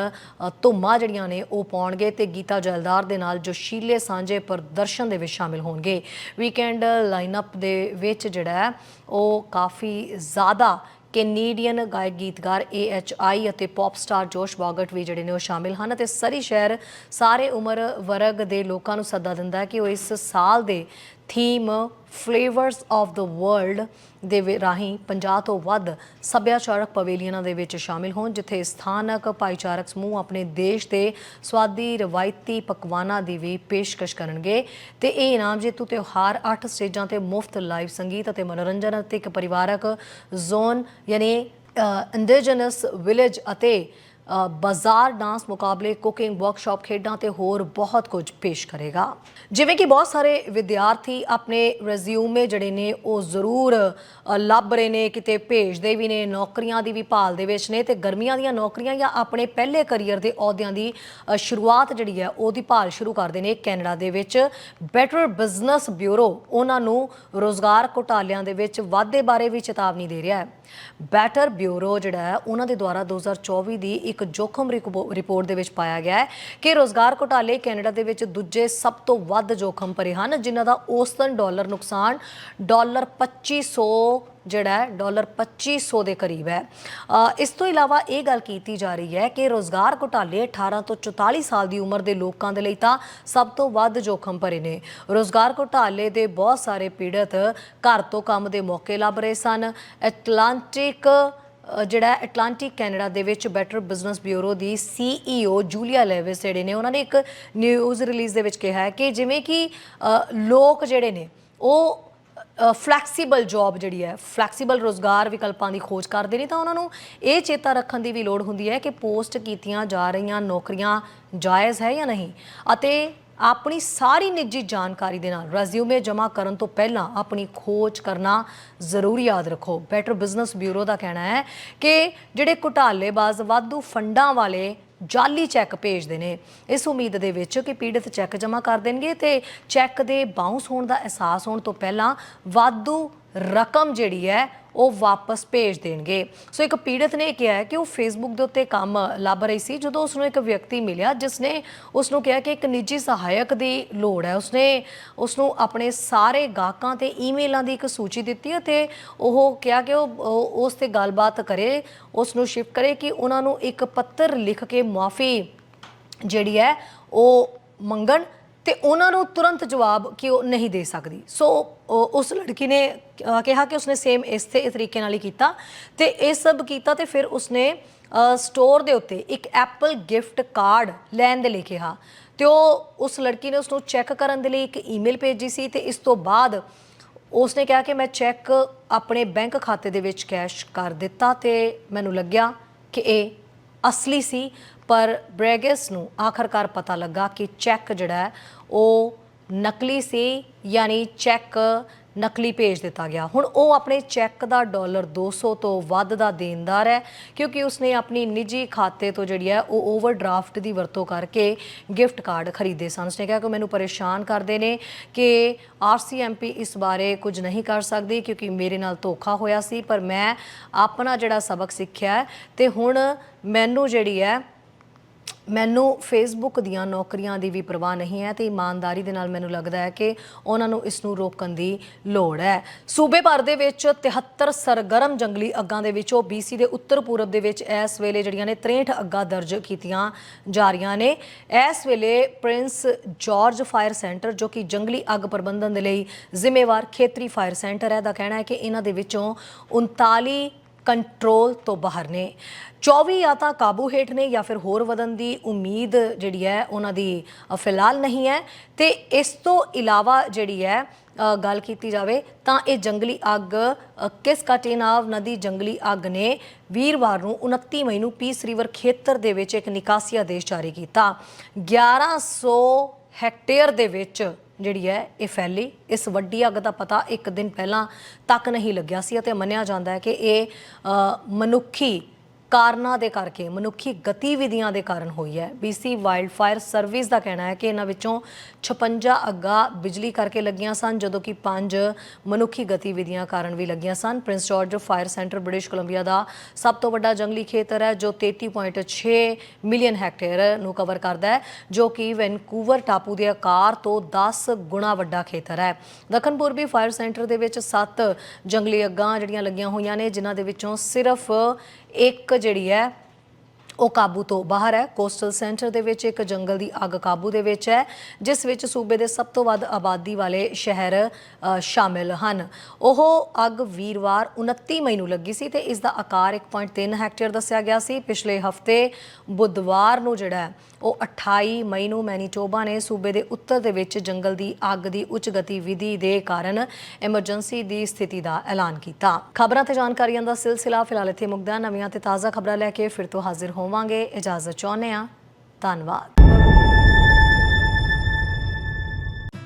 ਧੁੰਮਾਂ ਜਿਹੜੀਆਂ ਨੇ ਉਹ ਪਾਉਣਗੇ ਤੇ ਗੀਤਾ ਜਲਦਾਰ ਦੇ ਨਾਲ ਜੋਸ਼ੀਲੇ ਸਾਂਝੇ ਪ੍ਰਦਰਸ਼ਨ ਦੇ ਵਿੱਚ ਸ਼ਾਮਿਲ ਹੋਣਗੇ। ਵੀਕਐਂਡ ਲਾਈਨਅਪ ਦੇ ਵਿੱਚ ਜਿਹੜਾ ਉਹ ਕਾਫੀ ਜ਼ਿਆਦਾ ਕੈਨੇਡੀਅਨ ਗਾਇਕ ਗੀਤਕਾਰ AHI ਅਤੇ ਪੌਪ ਸਟਾਰ ਜੋਸ਼ ਬਾਗਟ ਵੀ ਜਿਹੜੇ ਨੇ ਉਹ ਸ਼ਾਮਿਲ ਹਨ ਅਤੇ ਸਰੀ ਸ਼ਹਿਰ ਸਾਰੇ ਉਮਰ ਵਰਗ ਦੇ ਲੋਕਾਂ ਨੂੰ ਸੱਦਾ ਦਿੰਦਾ ਹੈ ਕਿ ਉਹ ਇਸ ਸਾਲ ਦੇ theme flavours of the world ਦੇ ਰਾਹੀਂ 50 ਤੋਂ ਵੱਧ ਸੱਭਿਆਚਾਰਕ ਪਵੇਲੀਅਨਾਂ ਦੇ ਵਿੱਚ ਸ਼ਾਮਿਲ ਹੋਣ, ਜਿੱਥੇ ਸਥਾਨਕ ਭਾਈਚਾਰਕ ਸਮੂਹ ਆਪਣੇ ਦੇਸ਼ ਦੇ ਸਵਾਦੀ ਰਵਾਇਤੀ ਪਕਵਾਨਾਂ ਦੀ ਵੀ ਪੇਸ਼ਕਸ਼ ਕਰਨਗੇ। ਤੇ ਇਹ ਇਨਾਮ ਜੇਤੂ ਤਿਉਹਾਰ 8 ਸਟੇਜਾਂ ਤੇ ਮੁਫਤ ਲਾਈਵ ਸੰਗੀਤ ਅਤੇ ਮਨੋਰੰਜਨ ਅਤੇ ਇੱਕ ਪਰਿਵਾਰਕ ਜ਼ੋਨ, ਯਾਨੀ ਇੰਡੀਜਨਸ ਵਿਲੇਜ ਅਤੇ ਬਾਜ਼ਾਰ ਡਾਂਸ ਮੁਕਾਬਲੇ, ਕੁਕਿੰਗ ਵਰਕਸ਼ਾਪ ਖੇਡਾਂ ਤੇ ਹੋਰ ਬਹੁਤ ਕੁਝ ਪੇਸ਼ ਕਰੇਗਾ। ਜਿਵੇਂ ਕਿ ਬਹੁਤ ਸਾਰੇ ਵਿਦਿਆਰਥੀ ਆਪਣੇ ਰੈਜ਼ਿਊਮੇ ਜਿਹੜੇ ਨੇ, ਉਹ ਜ਼ਰੂਰ ਲੱਭ ਰਹੇ ਨੇ, ਕਿਤੇ ਭੇਜਦੇ ਵੀ ਨੇ, ਨੌਕਰੀਆਂ ਦੀ ਵੀ ਭਾਲ ਦੇ ਵਿੱਚ ਨੇ ਤੇ ਗਰਮੀਆਂ ਦੀਆਂ ਨੌਕਰੀਆਂ ਜਾਂ ਆਪਣੇ ਪਹਿਲੇ ਕੈਰੀਅਰ ਦੇ ਅਹੁਦਿਆਂ ਦੀ ਸ਼ੁਰੂਆਤ ਜਿਹੜੀ ਹੈ, ਉਹਦੀ ਭਾਲ ਸ਼ੁਰੂ ਕਰਦੇ ਨੇ ਕੈਨੇਡਾ ਦੇ ਵਿੱਚ। ਬੈਟਰ ਬਿਜ਼ਨਸ ਬਿਊਰੋ ਉਹਨਾਂ ਨੂੰ ਰੋਜ਼ਗਾਰ ਘੁਟਾਲਿਆਂ ਦੇ ਵਿੱਚ ਵਾਧੇ ਬਾਰੇ ਵੀ ਚੇਤਾਵਨੀ ਦੇ ਰਿਹਾ ਹੈ। ਬੈਟਰ ਬਿਊਰੋ ਜਿਹੜਾ ਹੈ, ਉਹਨਾਂ ਦੇ ਦੁਆਰਾ 2024 ਦੀ ਇੱਕ ਜੋਖਮ ਰਿਪੋਰਟ ਦੇ ਵਿੱਚ ਪਾਇਆ ਗਿਆ ਹੈ ਕਿ ਰੋਜ਼ਗਾਰ ਘੁਟਾਲੇ ਕੈਨੇਡਾ ਦੇ ਵਿੱਚ ਦੂਜੇ ਸਭ ਤੋਂ ਵੱਧ ਜੋਖਮ ਭਰੇ ਹਨ, ਜਿਨ੍ਹਾਂ ਦਾ ਔਸਤਨ ਡਾਲਰ ਨੁਕਸਾਨ ਡਾਲਰ 2500 ਜਿਹੜਾ ਹੈ, ਡਾਲਰ 2500 ਦੇ ਕਰੀਬ ਹੈ। ਇਸ ਤੋਂ ਇਲਾਵਾ ਇਹ ਗੱਲ ਕੀਤੀ ਜਾ ਰਹੀ ਹੈ ਕਿ ਰੋਜ਼ਗਾਰ ਘੁਟਾਲੇ 18 ਤੋਂ 44 ਸਾਲ ਦੀ ਉਮਰ ਦੇ ਲੋਕਾਂ ਦੇ ਲਈ ਤਾਂ ਸਭ ਤੋਂ ਵੱਧ ਜੋਖਮ ਭਰੇ ਨੇ। ਰੋਜ਼ਗਾਰ ਘੁਟਾਲੇ ਦੇ ਬਹੁਤ ਸਾਰੇ ਪੀੜਤ ਘਰ ਤੋਂ ਕੰਮ ਦੇ ਮੌਕੇ ਲੱਭ ਰਹੇ ਸਨ। ਐਟਲਾਂਟਿਕ ਜਿਹੜਾ ਐਟਲਾਂਟਿਕ ਕੈਨੇਡਾ ਦੇ ਵਿੱਚ ਬੈਟਰ ਬਿਜ਼ਨਸ ਬਿਊਰੋ ਦੀ ਸੀਈਓ ਜੂਲੀਆ ਲੈਵਿਸ ਜਿਹੜੇ ਨੇ, ਉਹਨਾਂ ਨੇ ਇੱਕ ਨਿਊਜ਼ ਰਿਲੀਜ਼ ਦੇ ਵਿੱਚ ਕਿਹਾ ਹੈ ਕਿ ਜਿਵੇਂ ਕਿ ਲੋਕ ਜਿਹੜੇ ਨੇ, ਉਹ ਫਲੈਕਸੀਬਲ ਜੌਬ ਜਿਹੜੀ ਹੈ ਫਲੈਕਸੀਬਲ ਰੋਜ਼ਗਾਰ ਵਿਕਲਪਾਂ ਦੀ ਖੋਜ ਕਰਦੇ ਨੇ, ਤਾਂ ਉਹਨਾਂ ਨੂੰ ਇਹ ਚੇਤਾ ਰੱਖਣ ਦੀ ਵੀ ਲੋੜ ਹੁੰਦੀ ਹੈ ਕਿ ਪੋਸਟ ਕੀਤੀਆਂ ਜਾ ਰਹੀਆਂ ਨੌਕਰੀਆਂ ਜਾਇਜ਼ ਹੈ ਜਾਂ ਨਹੀਂ। ਅਤੇ ਆਪਣੀ ਸਾਰੀ ਨਿੱਜੀ ਜਾਣਕਾਰੀ ਦੇ ਨਾਲ ਰੈਜ਼ਿਊਮੇ ਜਮ੍ਹਾਂ ਕਰਨ ਤੋਂ ਪਹਿਲਾਂ ਆਪਣੀ ਖੋਜ ਕਰਨਾ ਜ਼ਰੂਰ ਯਾਦ ਰੱਖੋ। ਬੈਟਰ ਬਿਜ਼ਨਸ ਬਿਊਰੋ ਦਾ ਕਹਿਣਾ ਹੈ ਕਿ ਜਿਹੜੇ ਘੁਟਾਲੇਬਾਜ਼ ਵਾਧੂ ਫੰਡਾਂ ਵਾਲੇ ਜਾਲੀ ਚੈੱਕ ਭੇਜਦੇ ਨੇ, ਇਸ ਉਮੀਦ ਦੇ ਵਿੱਚ ਕਿ ਪੀੜਤ ਚੈੱਕ ਜਮ੍ਹਾਂ ਕਰ ਦੇਣਗੇ ਤੇ ਚੈੱਕ ਦੇ ਬਾਉਂਸ ਹੋਣ ਦਾ ਅਹਿਸਾਸ ਹੋਣ ਤੋਂ ਪਹਿਲਾਂ ਵਾਧੂ ਰਕਮ ਜਿਹੜੀ ਹੈ, ਉਹ ਵਾਪਸ ਭੇਜ ਦੇਣਗੇ। ਸੋ ਇੱਕ ਪੀੜਤ ਨੇ ਕਿਹਾ ਹੈ ਕਿ ਉਹ ਫੇਸਬੁੱਕ ਦੇ ਉੱਤੇ ਕੰਮ ਲੱਭ ਰਹੀ ਸੀ, ਜਦੋਂ ਉਸ ਨੂੰ ਇੱਕ ਵਿਅਕਤੀ ਮਿਲਿਆ ਜਿਸ ਨੇ ਉਸ ਨੂੰ ਕਿਹਾ ਕਿ ਇੱਕ ਨਿੱਜੀ ਸਹਾਇਕ ਦੀ ਲੋੜ ਹੈ। ਉਸਨੇ ਉਸ ਨੂੰ ਆਪਣੇ ਸਾਰੇ ਗਾਹਕਾਂ ਤੇ ਈਮੇਲਾਂ ਦੀ ਇੱਕ ਸੂਚੀ ਦਿੱਤੀ ਅਤੇ ਉਹ ਕਿਹਾ ਕਿ ਉਹ ਉਸ ਤੇ ਗੱਲਬਾਤ ਕਰੇ ਉਸ ਨੂੰ ਸ਼ਿਫਟ ਕਰੇ ਕਿ ਉਹਨਾਂ ਨੂੰ ਇੱਕ ਪੱਤਰ ਲਿਖ ਕੇ ਮੁਆਫੀ ਜਿਹੜੀ ਹੈ, ਉਹ ਮੰਗਣ ਤੇ ਉਹਨਾਂ ਨੂੰ ਤੁਰੰਤ ਜਵਾਬ ਕਿ ਉਹ ਨਹੀਂ ਦੇ ਸਕਦੀ। ਸੋ ਉਸ ਲੜਕੀ ਨੇ ਕਿਹਾ ਕਿ ਉਸਨੇ ਸੇਮ ਇਸੇ ਤਰੀਕੇ ਨਾਲ ਹੀ ਕੀਤਾ ਤੇ ਇਹ ਸਭ ਕੀਤਾ ਤੇ ਫਿਰ ਉਸਨੇ ਸਟੋਰ ਦੇ ਉੱਤੇ ਇੱਕ ਐਪਲ ਗਿਫਟ ਕਾਰਡ ਲੈਣ ਦੇ ਲਈ ਕਿਹਾ। ਤੇ ਉਹ, ਉਸ ਲੜਕੀ ਨੇ ਉਸ ਨੂੰ ਚੈੱਕ ਕਰਨ ਦੇ ਲਈ ਇੱਕ ਈਮੇਲ ਭੇਜੀ ਸੀ ਤੇ ਇਸ ਤੋਂ ਬਾਅਦ ਉਸਨੇ ਕਿਹਾ ਕਿ ਮੈਂ ਚੈੱਕ ਆਪਣੇ ਬੈਂਕ ਖਾਤੇ ਦੇ ਵਿੱਚ ਕੈਸ਼ ਕਰ ਦਿੱਤਾ ਤੇ ਮੈਨੂੰ ਲੱਗਿਆ ਕਿ ਇਹ ਅਸਲੀ ਸੀ। ਪਰ ਬ੍ਰੈਗਸ ਨੂੰ ਆਖਰਕਾਰ ਪਤਾ ਲੱਗਾ ਕਿ ਚੈੱਕ ਜਿਹੜਾ ਉਹ ਨਕਲੀ ਸੀ, ਯਾਨੀ ਚੈੱਕ ਨਕਲੀ ਭੇਜ ਦਿੱਤਾ ਗਿਆ। ਹੁਣ ਉਹ ਆਪਣੇ ਚੈੱਕ ਦਾ ਡਾਲਰ 200 ਤੋਂ ਵੱਧ ਦਾ ਦੇਣਦਾਰ ਹੈ, ਕਿਉਂਕਿ ਉਸਨੇ ਆਪਣੀ ਨਿੱਜੀ ਖਾਤੇ ਤੋਂ ਜਿਹੜੀ ਹੈ, ਉਹ ਓਵਰਡਰਾਫਟ ਦੀ ਵਰਤੋਂ ਕਰਕੇ ਗਿਫਟ ਕਾਰਡ ਖਰੀਦੇ ਸਨ। ਉਸਨੇ ਕਿਹਾ ਕਿ ਮੈਨੂੰ ਪਰੇਸ਼ਾਨ ਕਰਦੇ ਨੇ ਕਿ ਆਰਸੀਐਮਪੀ ਇਸ ਬਾਰੇ ਕੁਝ ਨਹੀਂ ਕਰ ਸਕਦੀ, ਕਿਉਂਕਿ ਮੇਰੇ ਨਾਲ ਧੋਖਾ ਹੋਇਆ ਸੀ, ਪਰ ਮੈਂ ਆਪਣਾ ਜਿਹੜਾ ਸਬਕ ਸਿੱਖਿਆ ਹੈ, ਤੇ ਹੁਣ ਮੈਨੂੰ ਜਿਹੜੀ ਹੈ ਮੈਨੂੰ ਫੇਸਬੁੱਕ ਦੀਆਂ ਨੌਕਰੀਆਂ ਦੀ ਵੀ ਪਰਵਾਹ ਨਹੀਂ ਹੈ ਤੇ ਇਮਾਨਦਾਰੀ ਦੇ ਨਾਲ ਮੈਨੂੰ ਲੱਗਦਾ ਹੈ ਕਿ ਉਹਨਾਂ ਨੂੰ ਇਸ ਨੂੰ ਰੋਕਣ ਦੀ ਲੋੜ ਹੈ। ਸੂਬੇ ਭਰ ਦੇ ਵਿੱਚ 73 ਸਰਗਰਮ ਜੰਗਲੀ ਅੱਗਾਂ ਦੇ ਵਿੱਚੋਂ BC ਦੇ ਉੱਤਰ ਪੂਰਬ ਦੇ ਵਿੱਚ ਇਸ ਵੇਲੇ ਜਿਹੜੀਆਂ ਨੇ 63 ਅੱਗਾਂ ਦਰਜ ਕੀਤੀਆਂ ਜਾ ਰਹੀਆਂ ਨੇ। ਇਸ ਵੇਲੇ ਪ੍ਰਿੰਸ ਜਾਰਜ ਫਾਇਰ ਸੈਂਟਰ, ਜੋ ਕਿ ਜੰਗਲੀ ਅੱਗ ਪ੍ਰਬੰਧਨ ਦੇ ਲਈ ਜ਼ਿੰਮੇਵਾਰ ਖੇਤਰੀ ਫਾਇਰ ਸੈਂਟਰ ਹੈ, ਦਾ ਕਹਿਣਾ ਹੈ ਕਿ ਇਹਨਾਂ ਦੇ ਵਿੱਚੋਂ 39 ਕੰਟਰੋਲ ਤੋਂ ਬਾਹਰ ਨੇ। 24 ਜਾਂ ਤਾਂ ਕਾਬੂ ਹੇਠ ਨੇ ਜਾਂ ਫਿਰ ਹੋਰ ਵਧਣ ਦੀ ਉਮੀਦ ਜਿਹੜੀ ਹੈ, ਉਹਨਾਂ ਦੀ ਫਿਲਹਾਲ ਨਹੀਂ ਹੈ। ਤੇ ਇਸ ਤੋਂ ਇਲਾਵਾ ਜਿਹੜੀ ਹੈ ਗੱਲ ਕੀਤੀ ਜਾਵੇ ਤਾਂ ਇਹ ਜੰਗਲੀ ਅੱਗ ਕਿਸ ਕਟੇਨਾਵ ਨਦੀ ਜੰਗਲੀ ਅੱਗ ਨੇ ਵੀਰਵਾਰ ਨੂੰ 29 ਮਈ ਨੂੰ ਪੀਸ ਰਿਵਰ ਖੇਤਰ ਦੇ ਵਿੱਚ ਇੱਕ ਨਿਕਾਸੀ ਆਦੇਸ਼ ਜਾਰੀ ਕੀਤਾ। 1100 ਹੈਕਟੇਅਰ ਦੇ ਵਿੱਚ ਜਿਹੜੀ ਹੈ, ਇਹ ਫੈਲੀ। ਇਸ ਵੱਡੀ ਅੱਗ ਦਾ ਪਤਾ ਇੱਕ ਦਿਨ ਪਹਿਲਾਂ ਤੱਕ ਨਹੀਂ ਲੱਗਿਆ ਸੀ ਅਤੇ ਮੰਨਿਆ ਜਾਂਦਾ ਹੈ ਕਿ ਇਹ ਮਨੁੱਖੀ ਕਾਰਨਾਂ ਦੇ ਕਰਕੇ, ਮਨੁੱਖੀ ਗਤੀਵਿਧੀਆਂ ਦੇ ਕਾਰਨ ਹੋਈ ਹੈ। BC ਵਾਈਲਡ ਫਾਇਰ ਸਰਵਿਸ ਦਾ ਕਹਿਣਾ ਹੈ ਕਿ ਇਹਨਾਂ ਵਿੱਚੋਂ 56 ਅੱਗਾਂ ਬਿਜਲੀ ਕਰਕੇ ਲੱਗੀਆਂ ਸਨ, ਜਦੋਂ ਕਿ 5 ਮਨੁੱਖੀ ਗਤੀਵਿਧੀਆਂ ਕਾਰਨ ਵੀ ਲੱਗੀਆਂ ਸਨ। Prince George Fire Centre British Columbia ਦਾ ਸਭ ਤੋਂ ਵੱਡਾ ਜੰਗਲੀ ਖੇਤਰ ਹੈ, ਜੋ 33.6 ਮਿਲੀਅਨ ਹੈਕਟੇਅਰ ਨੂੰ ਕਵਰ ਕਰਦਾ ਹੈ, ਜੋ ਕਿ ਵੈਨਕੂਵਰ ਟਾਪੂ ਦੇ ਆਕਾਰ ਤੋਂ 10 ਗੁਣਾ ਵੱਡਾ ਖੇਤਰ ਹੈ। ਦੱਖਣ ਪੂਰਬੀ ਫਾਇਰ ਸੈਂਟਰ ਦੇ ਵਿੱਚ 7 ਜੰਗਲੀ ਅੱਗਾਂ ਜਿਹੜੀਆਂ ਲੱਗੀਆਂ ਹੋਈਆਂ ਨੇ, ਜਿਨ੍ਹਾਂ ਦੇ ਵਿੱਚੋਂ ਸਿਰਫ ਇੱਕ ਜਿਹੜੀ ਹੈ ਉਹ ਕਾਬੂ ਤੋਂ ਬਾਹਰ ਹੈ। ਕੋਸਟਲ ਸੈਂਟਰ ਦੇ ਵਿੱਚ ਇੱਕ ਜੰਗਲ ਦੀ ਅੱਗ ਕਾਬੂ ਦੇ ਵਿੱਚ ਹੈ, ਜਿਸ ਵਿੱਚ ਸੂਬੇ ਦੇ ਸਭ ਤੋਂ ਵੱਧ ਆਬਾਦੀ ਵਾਲੇ ਸ਼ਹਿਰ ਸ਼ਾਮਿਲ ਹਨ। ਉਹ ਅੱਗ ਵੀਰਵਾਰ 29 ਮਈ ਨੂੰ ਲੱਗੀ ਸੀ ਤੇ ਇਸ ਦਾ ਆਕਾਰ 1.3 ਹੈਕਟੇਅਰ ਦੱਸਿਆ ਗਿਆ ਸੀ। ਪਿਛਲੇ ਹਫ਼ਤੇ ਬੁੱਧਵਾਰ ਨੂੰ ਜਿਹੜਾ ਉਹ 28 ਮਈ ਨੂੰ ਮੈਨੀਟੋਬਾ ਨੇ ਸੂਬੇ ਦੇ ਉੱਤਰ ਦੇ ਵਿੱਚ ਜੰਗਲ ਦੀ ਅੱਗ ਦੀ ਉੱਚ ਗਤੀਵਿਧੀ ਦੇ ਕਾਰਨ ਐਮਰਜੈਂਸੀ ਦੀ ਸਥਿਤੀ ਦਾ ਐਲਾਨ ਕੀਤਾ। ਖਬਰਾਂ ਤੇ ਜਾਣਕਾਰੀਆਂ ਦਾ ਸਿਲਸਿਲਾ ਫਿਲਹਾਲ ਇੱਥੇ ਮੁੱਕਦਾ ਨਵੀਆਂ ਤੇ ਤਾਜ਼ਾ ਖਬਰਾਂ ਲੈ ਕੇ ਫਿਰ ਤੋਂ ਹਾਜ਼ਰ ਹੋਵਾਂਗੇ, ਇਜਾਜ਼ਤ ਚਾਹੁੰਦੇ ਹਾਂ। ਧੰਨਵਾਦ।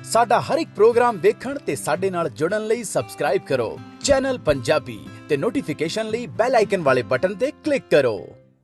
ਸਾਡਾ ਹਰ ਇੱਕ ਪ੍ਰੋਗਰਾਮ ਦੇਖਣ ਤੇ ਸਾਡੇ ਨਾਲ ਜੁੜਨ ਲਈ ਸਬਸਕ੍ਰਾਈਬ ਕਰੋ। ਚੈਨਲ ਪੰਜਾਬੀ ਤੇ ਨੋਟੀਫਿਕੇਸ਼ਨ ਲਈ ਬੈਲ ਆਈਕਨ ਵਾਲੇ ਬਟਨ ਤੇ ਕਲਿੱਕ ਕਰੋ।